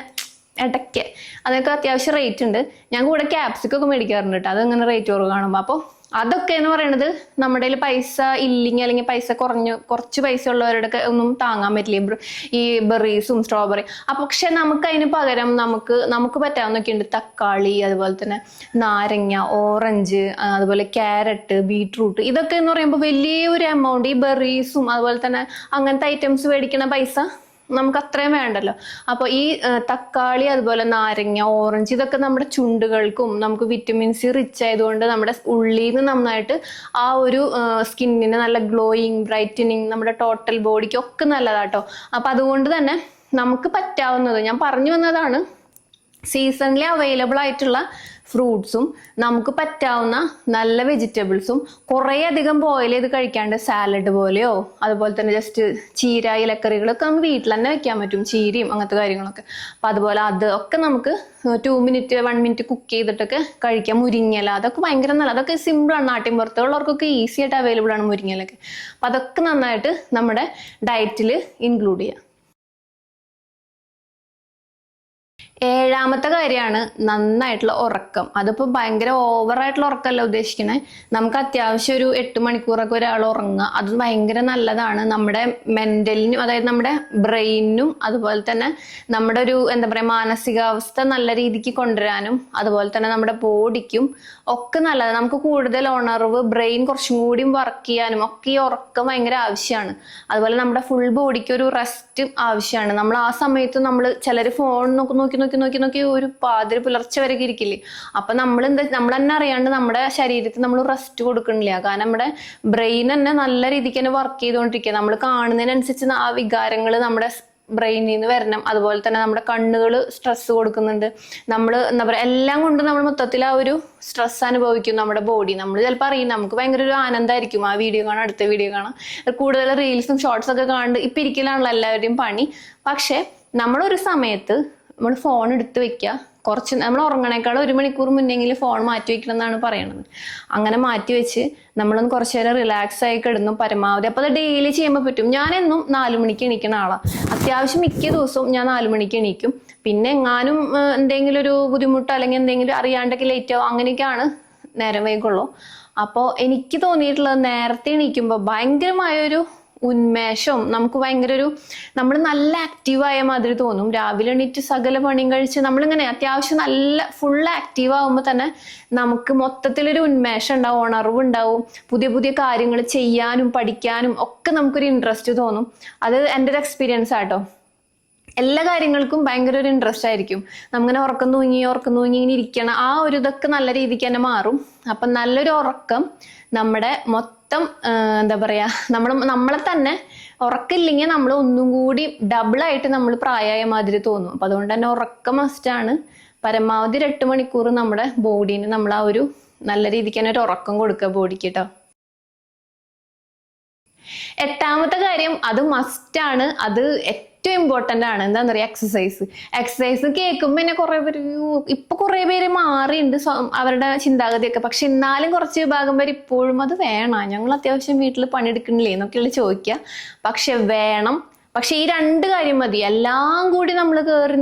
ഇടയ്ക്ക്. അതൊക്കെ അത്യാവശ്യം റേറ്റ് ഉണ്ട്. ഞാൻ കൂടെ ക്യാപ്സിക്കൊക്കെ മേടിക്കാറുണ്ട് കേട്ടോ. അതങ്ങനെ റേറ്റ് കുറവ് കാണുമ്പോൾ അപ്പോൾ അതൊക്കെ എന്ന് പറയുന്നത് നമ്മുടെ കയ്യിൽ പൈസ ഇല്ലെങ്കിൽ അല്ലെങ്കിൽ പൈസ കുറഞ്ഞു കുറച്ച് പൈസ ഉള്ളവരുടെ ഒന്നും താങ്ങാൻ പറ്റില്ല. ഈ ബെറീസും സ്ട്രോബെറി അപ്പൊ പക്ഷെ നമുക്ക് അതിന് പകരം നമുക്ക് നമുക്ക് പറ്റാവുന്നൊക്കെ ഉണ്ട്. തക്കാളി അതുപോലെ തന്നെ നാരങ്ങ ഓറഞ്ച് അതുപോലെ ക്യാരറ്റ് ബീട്രൂട്ട്. ഇതൊക്കെ എന്ന് പറയുമ്പോൾ വലിയൊരു എമൗണ്ട് ഈ ബെറീസും അതുപോലെ തന്നെ അങ്ങനത്തെ ഐറ്റംസ് മേടിക്കണ പൈസ നമുക്ക് അത്രയും വേണ്ടല്ലോ. അപ്പൊ ഈ തക്കാളി അതുപോലെ നാരങ്ങ ഓറഞ്ച് ഇതൊക്കെ നമ്മുടെ ചുണ്ടുകൾക്കും നമുക്ക് വിറ്റമിൻ സി റിച്ച് ആയതുകൊണ്ട് നമ്മുടെ ഉള്ളിൽ നിന്ന് നന്നായിട്ട് ആ ഒരു സ്കിന്നിന് നല്ല ഗ്ലോയിങ് ബ്രൈറ്റനിങ് നമ്മുടെ ടോട്ടൽ ബോഡിക്ക് ഒക്കെ നല്ലതാട്ടോ. അപ്പൊ അതുകൊണ്ട് തന്നെ നമുക്ക് പറ്റാവുന്നത് ഞാൻ പറഞ്ഞു വന്നതാണ് സീസണലി അവൈലബിൾ ആയിട്ടുള്ള ഫ്രൂട്ട്സും നമുക്ക് പറ്റാവുന്ന നല്ല വെജിറ്റബിൾസും കുറേ അധികം ബോയിൽ ചെയ്ത് കഴിക്കാണ്ട് സാലഡ് പോലെയോ അതുപോലെ തന്നെ ജസ്റ്റ് ചീര ഇലക്കറികളൊക്കെ നമുക്ക് വീട്ടിൽ തന്നെ വെക്കാൻ പറ്റും ചീരയും അങ്ങനത്തെ കാര്യങ്ങളൊക്കെ. അപ്പം അതുപോലെ അത് ഒക്കെ നമുക്ക് two minute one minute cook ചെയ്തിട്ടൊക്കെ കഴിക്കാം. മുരിങ്ങല അതൊക്കെ ഭയങ്കര നല്ല അതൊക്കെ സിമ്പിളാണ് നാട്ടിൻ പുറത്തുള്ളവർക്കൊക്കെ ഈസി ആയിട്ട് അവൈലബിൾ ആണ് മുരിങ്ങലൊക്കെ അപ്പം അതൊക്കെ നന്നായിട്ട് നമ്മുടെ ഡയറ്റിൽ ഇൻക്ലൂഡ് ചെയ്യാം. ഏഴാമത്തെ കാര്യമാണ് നന്നായിട്ടുള്ള ഉറക്കം. അതിപ്പോൾ ഭയങ്കര ഓവറായിട്ടുള്ള ഉറക്കമല്ല ഉദ്ദേശിക്കുന്നത് നമുക്ക് അത്യാവശ്യം ഒരു എട്ട് മണിക്കൂറൊക്കെ ഒരാൾ ഉറങ്ങുക. അത് ഭയങ്കര നല്ലതാണ്. നമ്മുടെ മെന്റലിനും അതായത് നമ്മുടെ ബ്രെയിനിനും അതുപോലെ തന്നെ നമ്മുടെ ഒരു എന്താ പറയുക മാനസികാവസ്ഥ നല്ല രീതിക്ക് കൊണ്ടുവരാനും അതുപോലെ തന്നെ നമ്മുടെ ബോഡിക്കും ഒക്കെ നല്ലതാണ്. നമുക്ക് കൂടുതൽ ഉണർവ് ബ്രെയിൻ കുറച്ചും കൂടി വർക്ക് ചെയ്യാനും ഒക്കെ ഈ ഉറക്കം ഭയങ്കര ആവശ്യമാണ്. അതുപോലെ നമ്മുടെ ഫുൾ ബോഡിക്ക് ഒരു റെസ്റ്റ് ആവശ്യമാണ്. നമ്മൾ ആ സമയത്ത് നമ്മൾ ചിലർ ഫോൺ നോക്കി നോക്കി നോക്കി നോക്കി നോക്കി ഒരു പാതിരി പുലർച്ചെ വരെ ഇരിക്കില്ലേ? അപ്പൊ നമ്മൾ എന്താ നമ്മൾ തന്നെ അറിയാണ്ട് നമ്മുടെ ശരീരത്തിൽ നമ്മൾ റെസ്റ്റ് കൊടുക്കണില്ല. കാരണം നമ്മുടെ ബ്രെയിൻ തന്നെ നല്ല രീതിക്ക് തന്നെ വർക്ക് ചെയ്തുകൊണ്ടിരിക്കുക. നമ്മൾ കാണുന്നതിനനുസരിച്ച് ആ വികാരങ്ങൾ നമ്മുടെ ബ്രെയിനിൽ നിന്ന് വരണം. അതുപോലെ തന്നെ നമ്മുടെ കണ്ണുകൾ സ്ട്രെസ് കൊടുക്കുന്നുണ്ട്. നമ്മൾ എന്താ പറയുക എല്ലാം കൊണ്ട് നമ്മൾ മൊത്തത്തിൽ ആ ഒരു സ്ട്രെസ് അനുഭവിക്കും നമ്മുടെ ബോഡി നമ്മൾ ചിലപ്പോൾ അറിയും നമുക്ക് ഭയങ്കര ഒരു ആനന്ദമായിരിക്കും ആ വീഡിയോ കാണാം അടുത്ത വീഡിയോ കാണാം കൂടുതൽ റീൽസും ഷോർട്സ് ഒക്കെ കാണുന്നത് ഇപ്പം ഇരിക്കലാണല്ലോ എല്ലാവരുടെയും പണി. പക്ഷേ നമ്മളൊരു സമയത്ത് നമ്മൾ ഫോൺ എടുത്ത് വെക്കുക കുറച്ച് നമ്മൾ ഉറങ്ങണേക്കാളും ഒരു മണിക്കൂർ മുന്നെങ്കിലും ഫോൺ മാറ്റി വെക്കണം എന്നാണ് പറയണത്. അങ്ങനെ മാറ്റി വെച്ച് നമ്മളൊന്ന് കുറച്ച് നേരം റിലാക്സ് ആയി കിടന്നു. പരമാവധി അപ്പോൾ അത് ഡെയിലി ചെയ്യുമ്പോൾ പറ്റും. ഞാനെന്നും നാലു മണിക്ക് എണീക്കുന്ന ആളാണ് അത്യാവശ്യം മിക്ക ദിവസവും ഞാൻ നാലു മണിക്ക് എണീക്കും. പിന്നെ എങ്ങാനും എന്തെങ്കിലും ഒരു ബുദ്ധിമുട്ടോ അല്ലെങ്കിൽ എന്തെങ്കിലും അറിയാണ്ടൊക്കെ ലേറ്റ് അങ്ങനെയൊക്കെയാണ് നേരം വൈകുള്ളൂ. അപ്പോൾ എനിക്ക് തോന്നിയിട്ടുള്ളത് നേരത്തെ എണീക്കുമ്പോൾ ഭയങ്കരമായൊരു ഉന്മേഷവും നമുക്ക് ഭയങ്കര ഒരു നമ്മൾ നല്ല ആക്റ്റീവായ മാതിരി തോന്നും. രാവിലെ എണീറ്റ് സകല പണിയും കഴിച്ച് നമ്മളിങ്ങനെ അത്യാവശ്യം നല്ല ഫുൾ ആക്റ്റീവ് ആകുമ്പോൾ തന്നെ നമുക്ക് മൊത്തത്തിലൊരു ഉന്മേഷം ഉണ്ടാവും ഉണർവ് ഉണ്ടാവും. പുതിയ പുതിയ കാര്യങ്ങൾ ചെയ്യാനും പഠിക്കാനും ഒക്കെ നമുക്കൊരു ഇൻട്രസ്റ്റ് തോന്നും. അത് എന്റെ ഒരു എക്സ്പീരിയൻസ് ആട്ടോ. എല്ലാ കാര്യങ്ങൾക്കും ഭയങ്കര ഒരു ഇൻട്രസ്റ്റ് ആയിരിക്കും. നമ്മങ്ങനെ ഉറക്കം തൂങ്ങി ഉറക്കം തൂങ്ങി ഇങ്ങനെ ഇരിക്കണം ആ ഒരു ഇതൊക്കെ നല്ല രീതിക്ക് തന്നെ മാറും. അപ്പം നല്ലൊരു ഉറക്കം നമ്മുടെ മൊത്തം ആ, എന്താ പറയാ നമ്മൾ നമ്മളെ തന്നെ ഉറക്കില്ലെങ്കിൽ നമ്മൾ ഒന്നും കൂടി ഡബിളായിട്ട് നമ്മൾ പ്രായമായ മാതിരി തോന്നും. അപ്പം അതുകൊണ്ട് തന്നെ ഉറക്കം മസ്റ്റാണ് പരമാവധി എട്ട് മണിക്കൂർ നമ്മുടെ ബോഡീന് നമ്മൾ ആ ഒരു നല്ല രീതിക്ക് തന്നെ ഒരു ഉറക്കം കൊടുക്കുക ബോഡിക്ക് കേട്ടോ എട്ടാമത്തെ കാര്യം അത് മസ്റ്റാണ് അത് ഏറ്റവും ഇമ്പോർട്ടന്റ് ആണ്. എന്താണെന്ന് പറയുക എക്സസൈസ് എക്സസൈസ് കേൾക്കുമ്പോൾ എന്നെ കുറെ പേര് "അയ്യോ, ഇപ്പൊ കുറെ പേര് മാറിയുണ്ട് അവരുടെ ചിന്താഗതിയൊക്കെ. പക്ഷെ എന്നാലും കുറച്ച് വിഭാഗം പേര് ഇപ്പോഴും അത് വേണം. ഞങ്ങൾ അത്യാവശ്യം വീട്ടിൽ പണിയെടുക്കണില്ലേ എന്നൊക്കെയുള്ള ചോദിക്കുക പക്ഷെ വേണം. പക്ഷെ ഈ രണ്ട് കാര്യം മതി. എല്ലാം കൂടി നമ്മൾ കയറി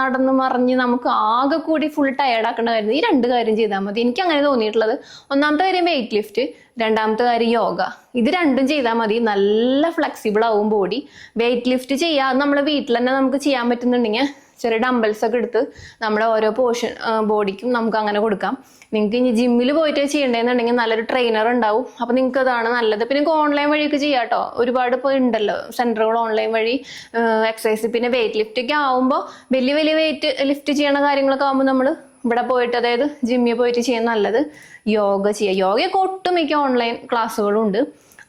നടന്നു മറിഞ്ഞ് നമുക്ക് ആകെ കൂടി ഫുൾ ടയർഡാക്കേണ്ട കാര്യം ഈ രണ്ട് കാര്യം ചെയ്താൽ മതി. എനിക്ക് അങ്ങനെ തോന്നിയിട്ടുള്ളത്. ഒന്നാമത്തെ കാര്യം വെയിറ്റ് ലിഫ്റ്റ് രണ്ടാമത്തെ കാര്യം യോഗ. ഇത് രണ്ടും ചെയ്താൽ മതി. നല്ല ഫ്ലെക്സിബിൾ ആവും ബോഡി വെയിറ്റ് ലിഫ്റ്റ് ചെയ്യുക നമ്മൾ വീട്ടിൽ തന്നെ നമുക്ക് ചെയ്യാൻ പറ്റുന്നുണ്ടെങ്കിൽ ചെറിയ ഡംബൽസ് ഒക്കെ എടുത്ത് നമ്മുടെ ഓരോ പോർഷൻ ബോഡിക്കും നമുക്ക് അങ്ങനെ കൊടുക്കാം. നിങ്ങൾക്ക് ഇനി ജിമ്മിൽ പോയിട്ട് ചെയ്യണമെന്നുണ്ടെങ്കിൽ നല്ലൊരു ട്രെയിനർ ഉണ്ടാവും. അപ്പൊ നിങ്ങൾക്ക് അതാണ് നല്ലത്. പിന്നെ നിങ്ങൾക്ക് ഓൺലൈൻ വഴിയൊക്കെ ചെയ്യാം കേട്ടോ. ഒരുപാട് ഇപ്പോൾ ഉണ്ടല്ലോ. സെന്ററുകൾ ഓൺലൈൻ വഴി എക്സസൈസ് പിന്നെ വെയിറ്റ് ലിഫ്റ്റ് ഒക്കെ ആവുമ്പോൾ വലിയ വലിയ വെയിറ്റ് ലിഫ്റ്റ് ചെയ്യണ കാര്യങ്ങളൊക്കെ ആകുമ്പോൾ നമ്മൾ ഇവിടെ പോയിട്ട് അതായത് ജിമ്മിൽ പോയിട്ട് ചെയ്യാൻ നല്ലത്. യോഗ ചെയ്യുക യോഗയൊക്കെ ഒട്ടുമിക്ക ഓൺലൈൻ ക്ലാസ്സുകളും ഉണ്ട്.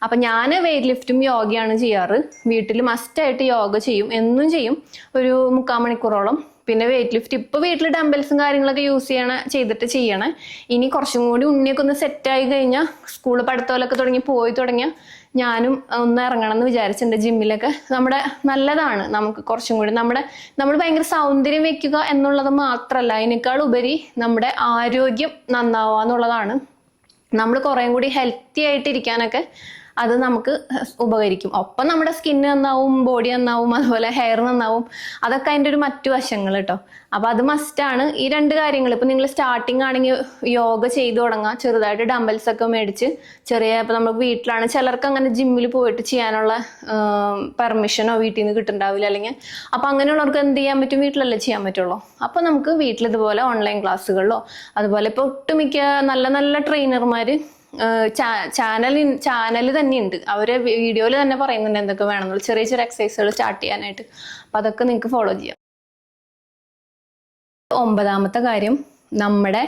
അപ്പൊ ഞാൻ വെയിറ്റ് ലിഫ്റ്റും യോഗയാണ് ചെയ്യാറ്. വീട്ടിൽ മസ്റ്റായിട്ട് യോഗ ചെയ്യും. എന്നും ചെയ്യും. ഒരു മുക്കാൽ മണിക്കൂറോളം. പിന്നെ വെയിറ്റ് ലിഫ്റ്റ് ഇപ്പൊ വീട്ടിൽ ഡംബൽസും കാര്യങ്ങളൊക്കെ യൂസ് ചെയ്യണ ചെയ്തിട്ട് ചെയ്യണേ. ഇനി കുറച്ചും കൂടി ഉണ്ണിയൊക്കെ ഒന്ന് സെറ്റ് ആയി കഴിഞ്ഞാൽ സ്കൂൾ പഠിത്തമൊക്കെ തുടങ്ങി പോയി തുടങ്ങിയാൽ ഞാനും ഒന്ന് ഇറങ്ങണം എന്ന് വിചാരിച്ചിട്ടുണ്ട് ജിമ്മിലൊക്കെ നമ്മുടെ നല്ലതാണ്. നമുക്ക് കുറച്ചും കൂടി നമ്മുടെ നമ്മൾ ഭയങ്കര സൗന്ദര്യം വെക്കുക എന്നുള്ളത് മാത്രമല്ല അതിനേക്കാൾ ഉപരി നമ്മുടെ ആരോഗ്യം നന്നാവുക എന്നുള്ളതാണ്. നമ്മൾ കുറേം കൂടി ഹെൽത്തി ആയിട്ട് ഇരിക്കാനൊക്കെ അത് നമുക്ക് ഉപകരിക്കും. ഒപ്പം നമ്മുടെ സ്കിൻ നന്നാവും ബോഡി നന്നാവും അതുപോലെ ഹെയർ നന്നാവും. അതൊക്കെ അതിന്റെ ഒരു മറ്റു വശങ്ങൾ കേട്ടോ അപ്പോൾ അത് മസ്റ്റാണ് ഈ രണ്ട് കാര്യങ്ങൾ. ഇപ്പം നിങ്ങൾ സ്റ്റാർട്ടിങ് ആണെങ്കിൽ യോഗ ചെയ്തു തുടങ്ങാം. ചെറുതായിട്ട് ഡംബൽസ് ഒക്കെ മേടിച്ച് ചെറിയ ഇപ്പം നമുക്ക് വീട്ടിലാണ്. ചിലർക്ക് അങ്ങനെ ജിമ്മിൽ പോയിട്ട് ചെയ്യാനുള്ള പെർമിഷനോ വീട്ടിൽ നിന്ന് കിട്ടുന്നുണ്ടാവില്ല. അല്ലെങ്കിൽ അപ്പം അങ്ങനെയുള്ളവർക്ക് എന്ത് ചെയ്യാൻ പറ്റും? വീട്ടിലല്ലേ ചെയ്യാൻ പറ്റുള്ളൂ. അപ്പോൾ നമുക്ക് വീട്ടിൽ ഇതുപോലെ ഓൺലൈൻ ക്ലാസ്സുകളിലോ അതുപോലെ ഇപ്പോൾ ഒട്ടുമിക്ക നല്ല നല്ല ട്രെയിനർമാർ ചാനൽ ചാനൽ തന്നെ ഉണ്ട് അവരെ വീഡിയോയിൽ തന്നെ പറയുന്നുണ്ട് എന്തൊക്കെ വേണമെന്നുള്ള ചെറിയ ചെറിയ എക്സസൈസുകൾ സ്റ്റാർട്ട് ചെയ്യാനായിട്ട്. അപ്പം അതൊക്കെ നിങ്ങൾക്ക് ഫോളോ ചെയ്യാം. ഒമ്പതാമത്തെ കാര്യം നമ്മുടെ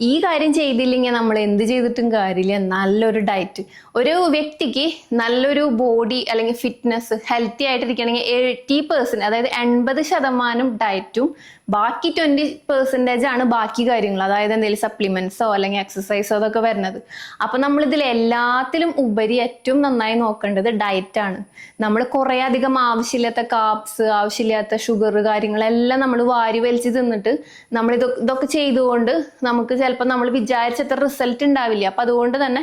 ഈ കാര്യം ചെയ്തില്ലെങ്കിൽ നമ്മൾ എന്ത് ചെയ്തിട്ടും കാര്യമില്ല. നല്ലൊരു ഡയറ്റ് ഒരു വ്യക്തിക്ക് നല്ലൊരു ബോഡി അല്ലെങ്കിൽ ഫിറ്റ്നസ് ഹെൽത്തി ആയിട്ടിരിക്കണമെങ്കിൽ എയ്റ്റി പേഴ്സന്റ് അതായത് എൺപത് ശതമാനം ഡയറ്റും ബാക്കി ട്വന്റി പെർസെന്റേജ് ആണ് ബാക്കി കാര്യങ്ങൾ. അതായത് എന്തെങ്കിലും സപ്ലിമെൻസോ അല്ലെങ്കിൽ എക്സസൈസോ അതൊക്കെ വരുന്നത്. അപ്പം നമ്മൾ ഇതിൽ എല്ലാത്തിലും ഉപരി ഏറ്റവും നന്നായി നോക്കേണ്ടത് ഡയറ്റാണ് നമ്മൾ കുറേ അധികം ആവശ്യമില്ലാത്ത കാപ്സ് ആവശ്യമില്ലാത്ത ഷുഗർ കാര്യങ്ങളെല്ലാം നമ്മൾ വാരി വലിച്ച് തിന്നിട്ട് നമ്മൾ ഇതൊക്കെ ഇതൊക്കെ ചെയ്തുകൊണ്ട് നമുക്ക് ചിലപ്പോൾ നമ്മൾ വിചാരിച്ചത്ര റിസൾട്ട് ഉണ്ടാവില്ല. അപ്പൊ അതുകൊണ്ട് തന്നെ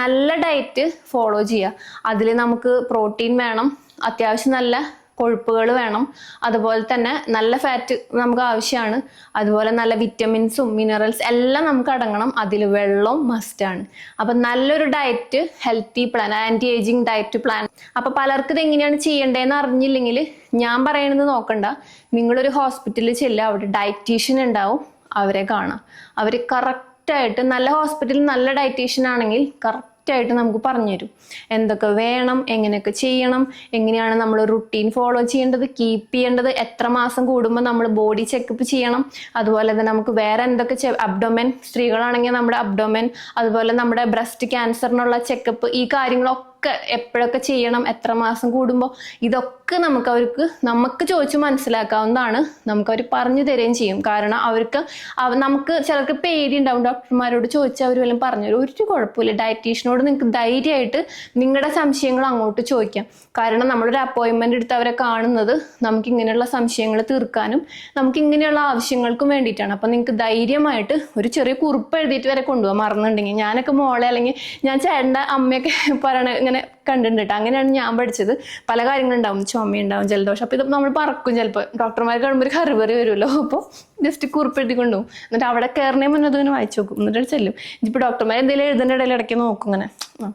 നല്ല ഡയറ്റ് ഫോളോ ചെയ്യുക. അതിൽ നമുക്ക് പ്രോട്ടീൻ വേണം അത്യാവശ്യം നല്ല കൊഴുപ്പുകൾ വേണം. അതുപോലെ തന്നെ നല്ല ഫാറ്റ് നമുക്ക് ആവശ്യമാണ്. അതുപോലെ നല്ല വിറ്റമിൻസും മിനറൽസ് എല്ലാം നമുക്ക് അടങ്ങണം. അതിൽ വെള്ളവും മസ്റ്റാണ് അപ്പം നല്ലൊരു diet healthy plan anti ageing diet plan അപ്പം പലർക്കും ഇത് എങ്ങനെയാണ് ചെയ്യേണ്ടതെന്ന് അറിഞ്ഞില്ലെങ്കിൽ ഞാൻ പറയണത് നോക്കണ്ട. നിങ്ങളൊരു ഹോസ്പിറ്റലിൽ ചെല്ലുക. അവിടെ ഡയറ്റീഷ്യൻ ഉണ്ടാവും. അവരെ കാണാം. അവർ കറക്റ്റായിട്ട് നല്ല ഹോസ്പിറ്റലിൽ നല്ല ഡയറ്റീഷ്യൻ ആണെങ്കിൽ കറക്റ്റായിട്ട് നമുക്ക് പറഞ്ഞുതരും. എന്തൊക്കെ വേണം എങ്ങനെയൊക്കെ ചെയ്യണം എങ്ങനെയാണ് നമ്മൾ റുട്ടീൻ ഫോളോ ചെയ്യേണ്ടത് കീപ്പ് ചെയ്യേണ്ടത് എത്ര മാസം കൂടുമ്പോൾ നമ്മൾ ബോഡി ചെക്കപ്പ് ചെയ്യണം. അതുപോലെ തന്നെ നമുക്ക് വേറെ എന്തൊക്കെ അബ്ഡോമൻ സ്ത്രീകളാണെങ്കിൽ നമ്മുടെ അബ്ഡോമൻ അതുപോലെ നമ്മുടെ ബ്രസ്റ്റ് ക്യാൻസറിനുള്ള ചെക്കപ്പ് ഈ കാര്യങ്ങളൊക്കെ എപ്പോഴൊക്കെ ചെയ്യണം എത്ര മാസം കൂടുമ്പോൾ ഇതൊക്കെ നമുക്ക് അവർക്ക് നമുക്ക് ചോദിച്ചു മനസ്സിലാക്കാവുന്നതാണ്. നമുക്ക് അവർ പറഞ്ഞു തരുകയും ചെയ്യും. കാരണം അവർക്ക് നമുക്ക് ചിലർക്ക് പേടി ഉണ്ടാവും ഡോക്ടർമാരോട് ചോദിച്ചാൽ അവർ വല്ലതും പറഞ്ഞു തരും ഒരു കുഴപ്പമില്ല. ഡയറ്റീഷ്യനോട് നിങ്ങൾക്ക് ധൈര്യമായിട്ട് നിങ്ങളുടെ സംശയങ്ങൾ അങ്ങോട്ട് ചോദിക്കാം. കാരണം നമ്മളൊരു അപ്പോയിൻമെന്റ് എടുത്ത് അവരെ കാണുന്നത് നമുക്ക് ഇങ്ങനെയുള്ള സംശയങ്ങൾ തീർക്കാനും നമുക്ക് ഇങ്ങനെയുള്ള ആവശ്യങ്ങൾക്കും വേണ്ടിയിട്ടാണ്. അപ്പം നിങ്ങൾക്ക് ധൈര്യമായിട്ട് ഒരു ചെറിയ കുറിപ്പ് എഴുതിയിട്ട് വരെ കൊണ്ടുപോകാം മറന്നുണ്ടെങ്കിൽ ഞാനൊക്കെ മോളെ അല്ലെങ്കിൽ ഞാൻ ചേട്ടന്റെ അമ്മയൊക്കെ പറയണ ഇങ്ങനെ കണ്ടിട്ടുണ്ട് കേട്ടോ അങ്ങനെയാണ് ഞാൻ പഠിച്ചത്. പല കാര്യങ്ങളുണ്ടാവും. ചുമയുണ്ടാവും ജലദോഷം. അപ്പോൾ ഇത് നമ്മൾ പറക്കും ചിലപ്പോൾ ഡോക്ടർമാർ കാണുമ്പോൾ ഒരു കറിവറി വരുമല്ലോ. അപ്പോൾ ജസ്റ്റ് കുറിപ്പ് എഴുതി കൊണ്ടുപോകും എന്നിട്ട് അവിടെ കയറണേ മുന്നേ അതിങ്ങനെ വായിച്ചു നോക്കും. എന്നിട്ട് ചെല്ലും. ഇപ്പോൾ ഡോക്ടർമാർ എന്തെങ്കിലും എഴുതുന്ന ഇടയിൽ ഇടയ്ക്ക് നോക്കും ഇങ്ങനെ.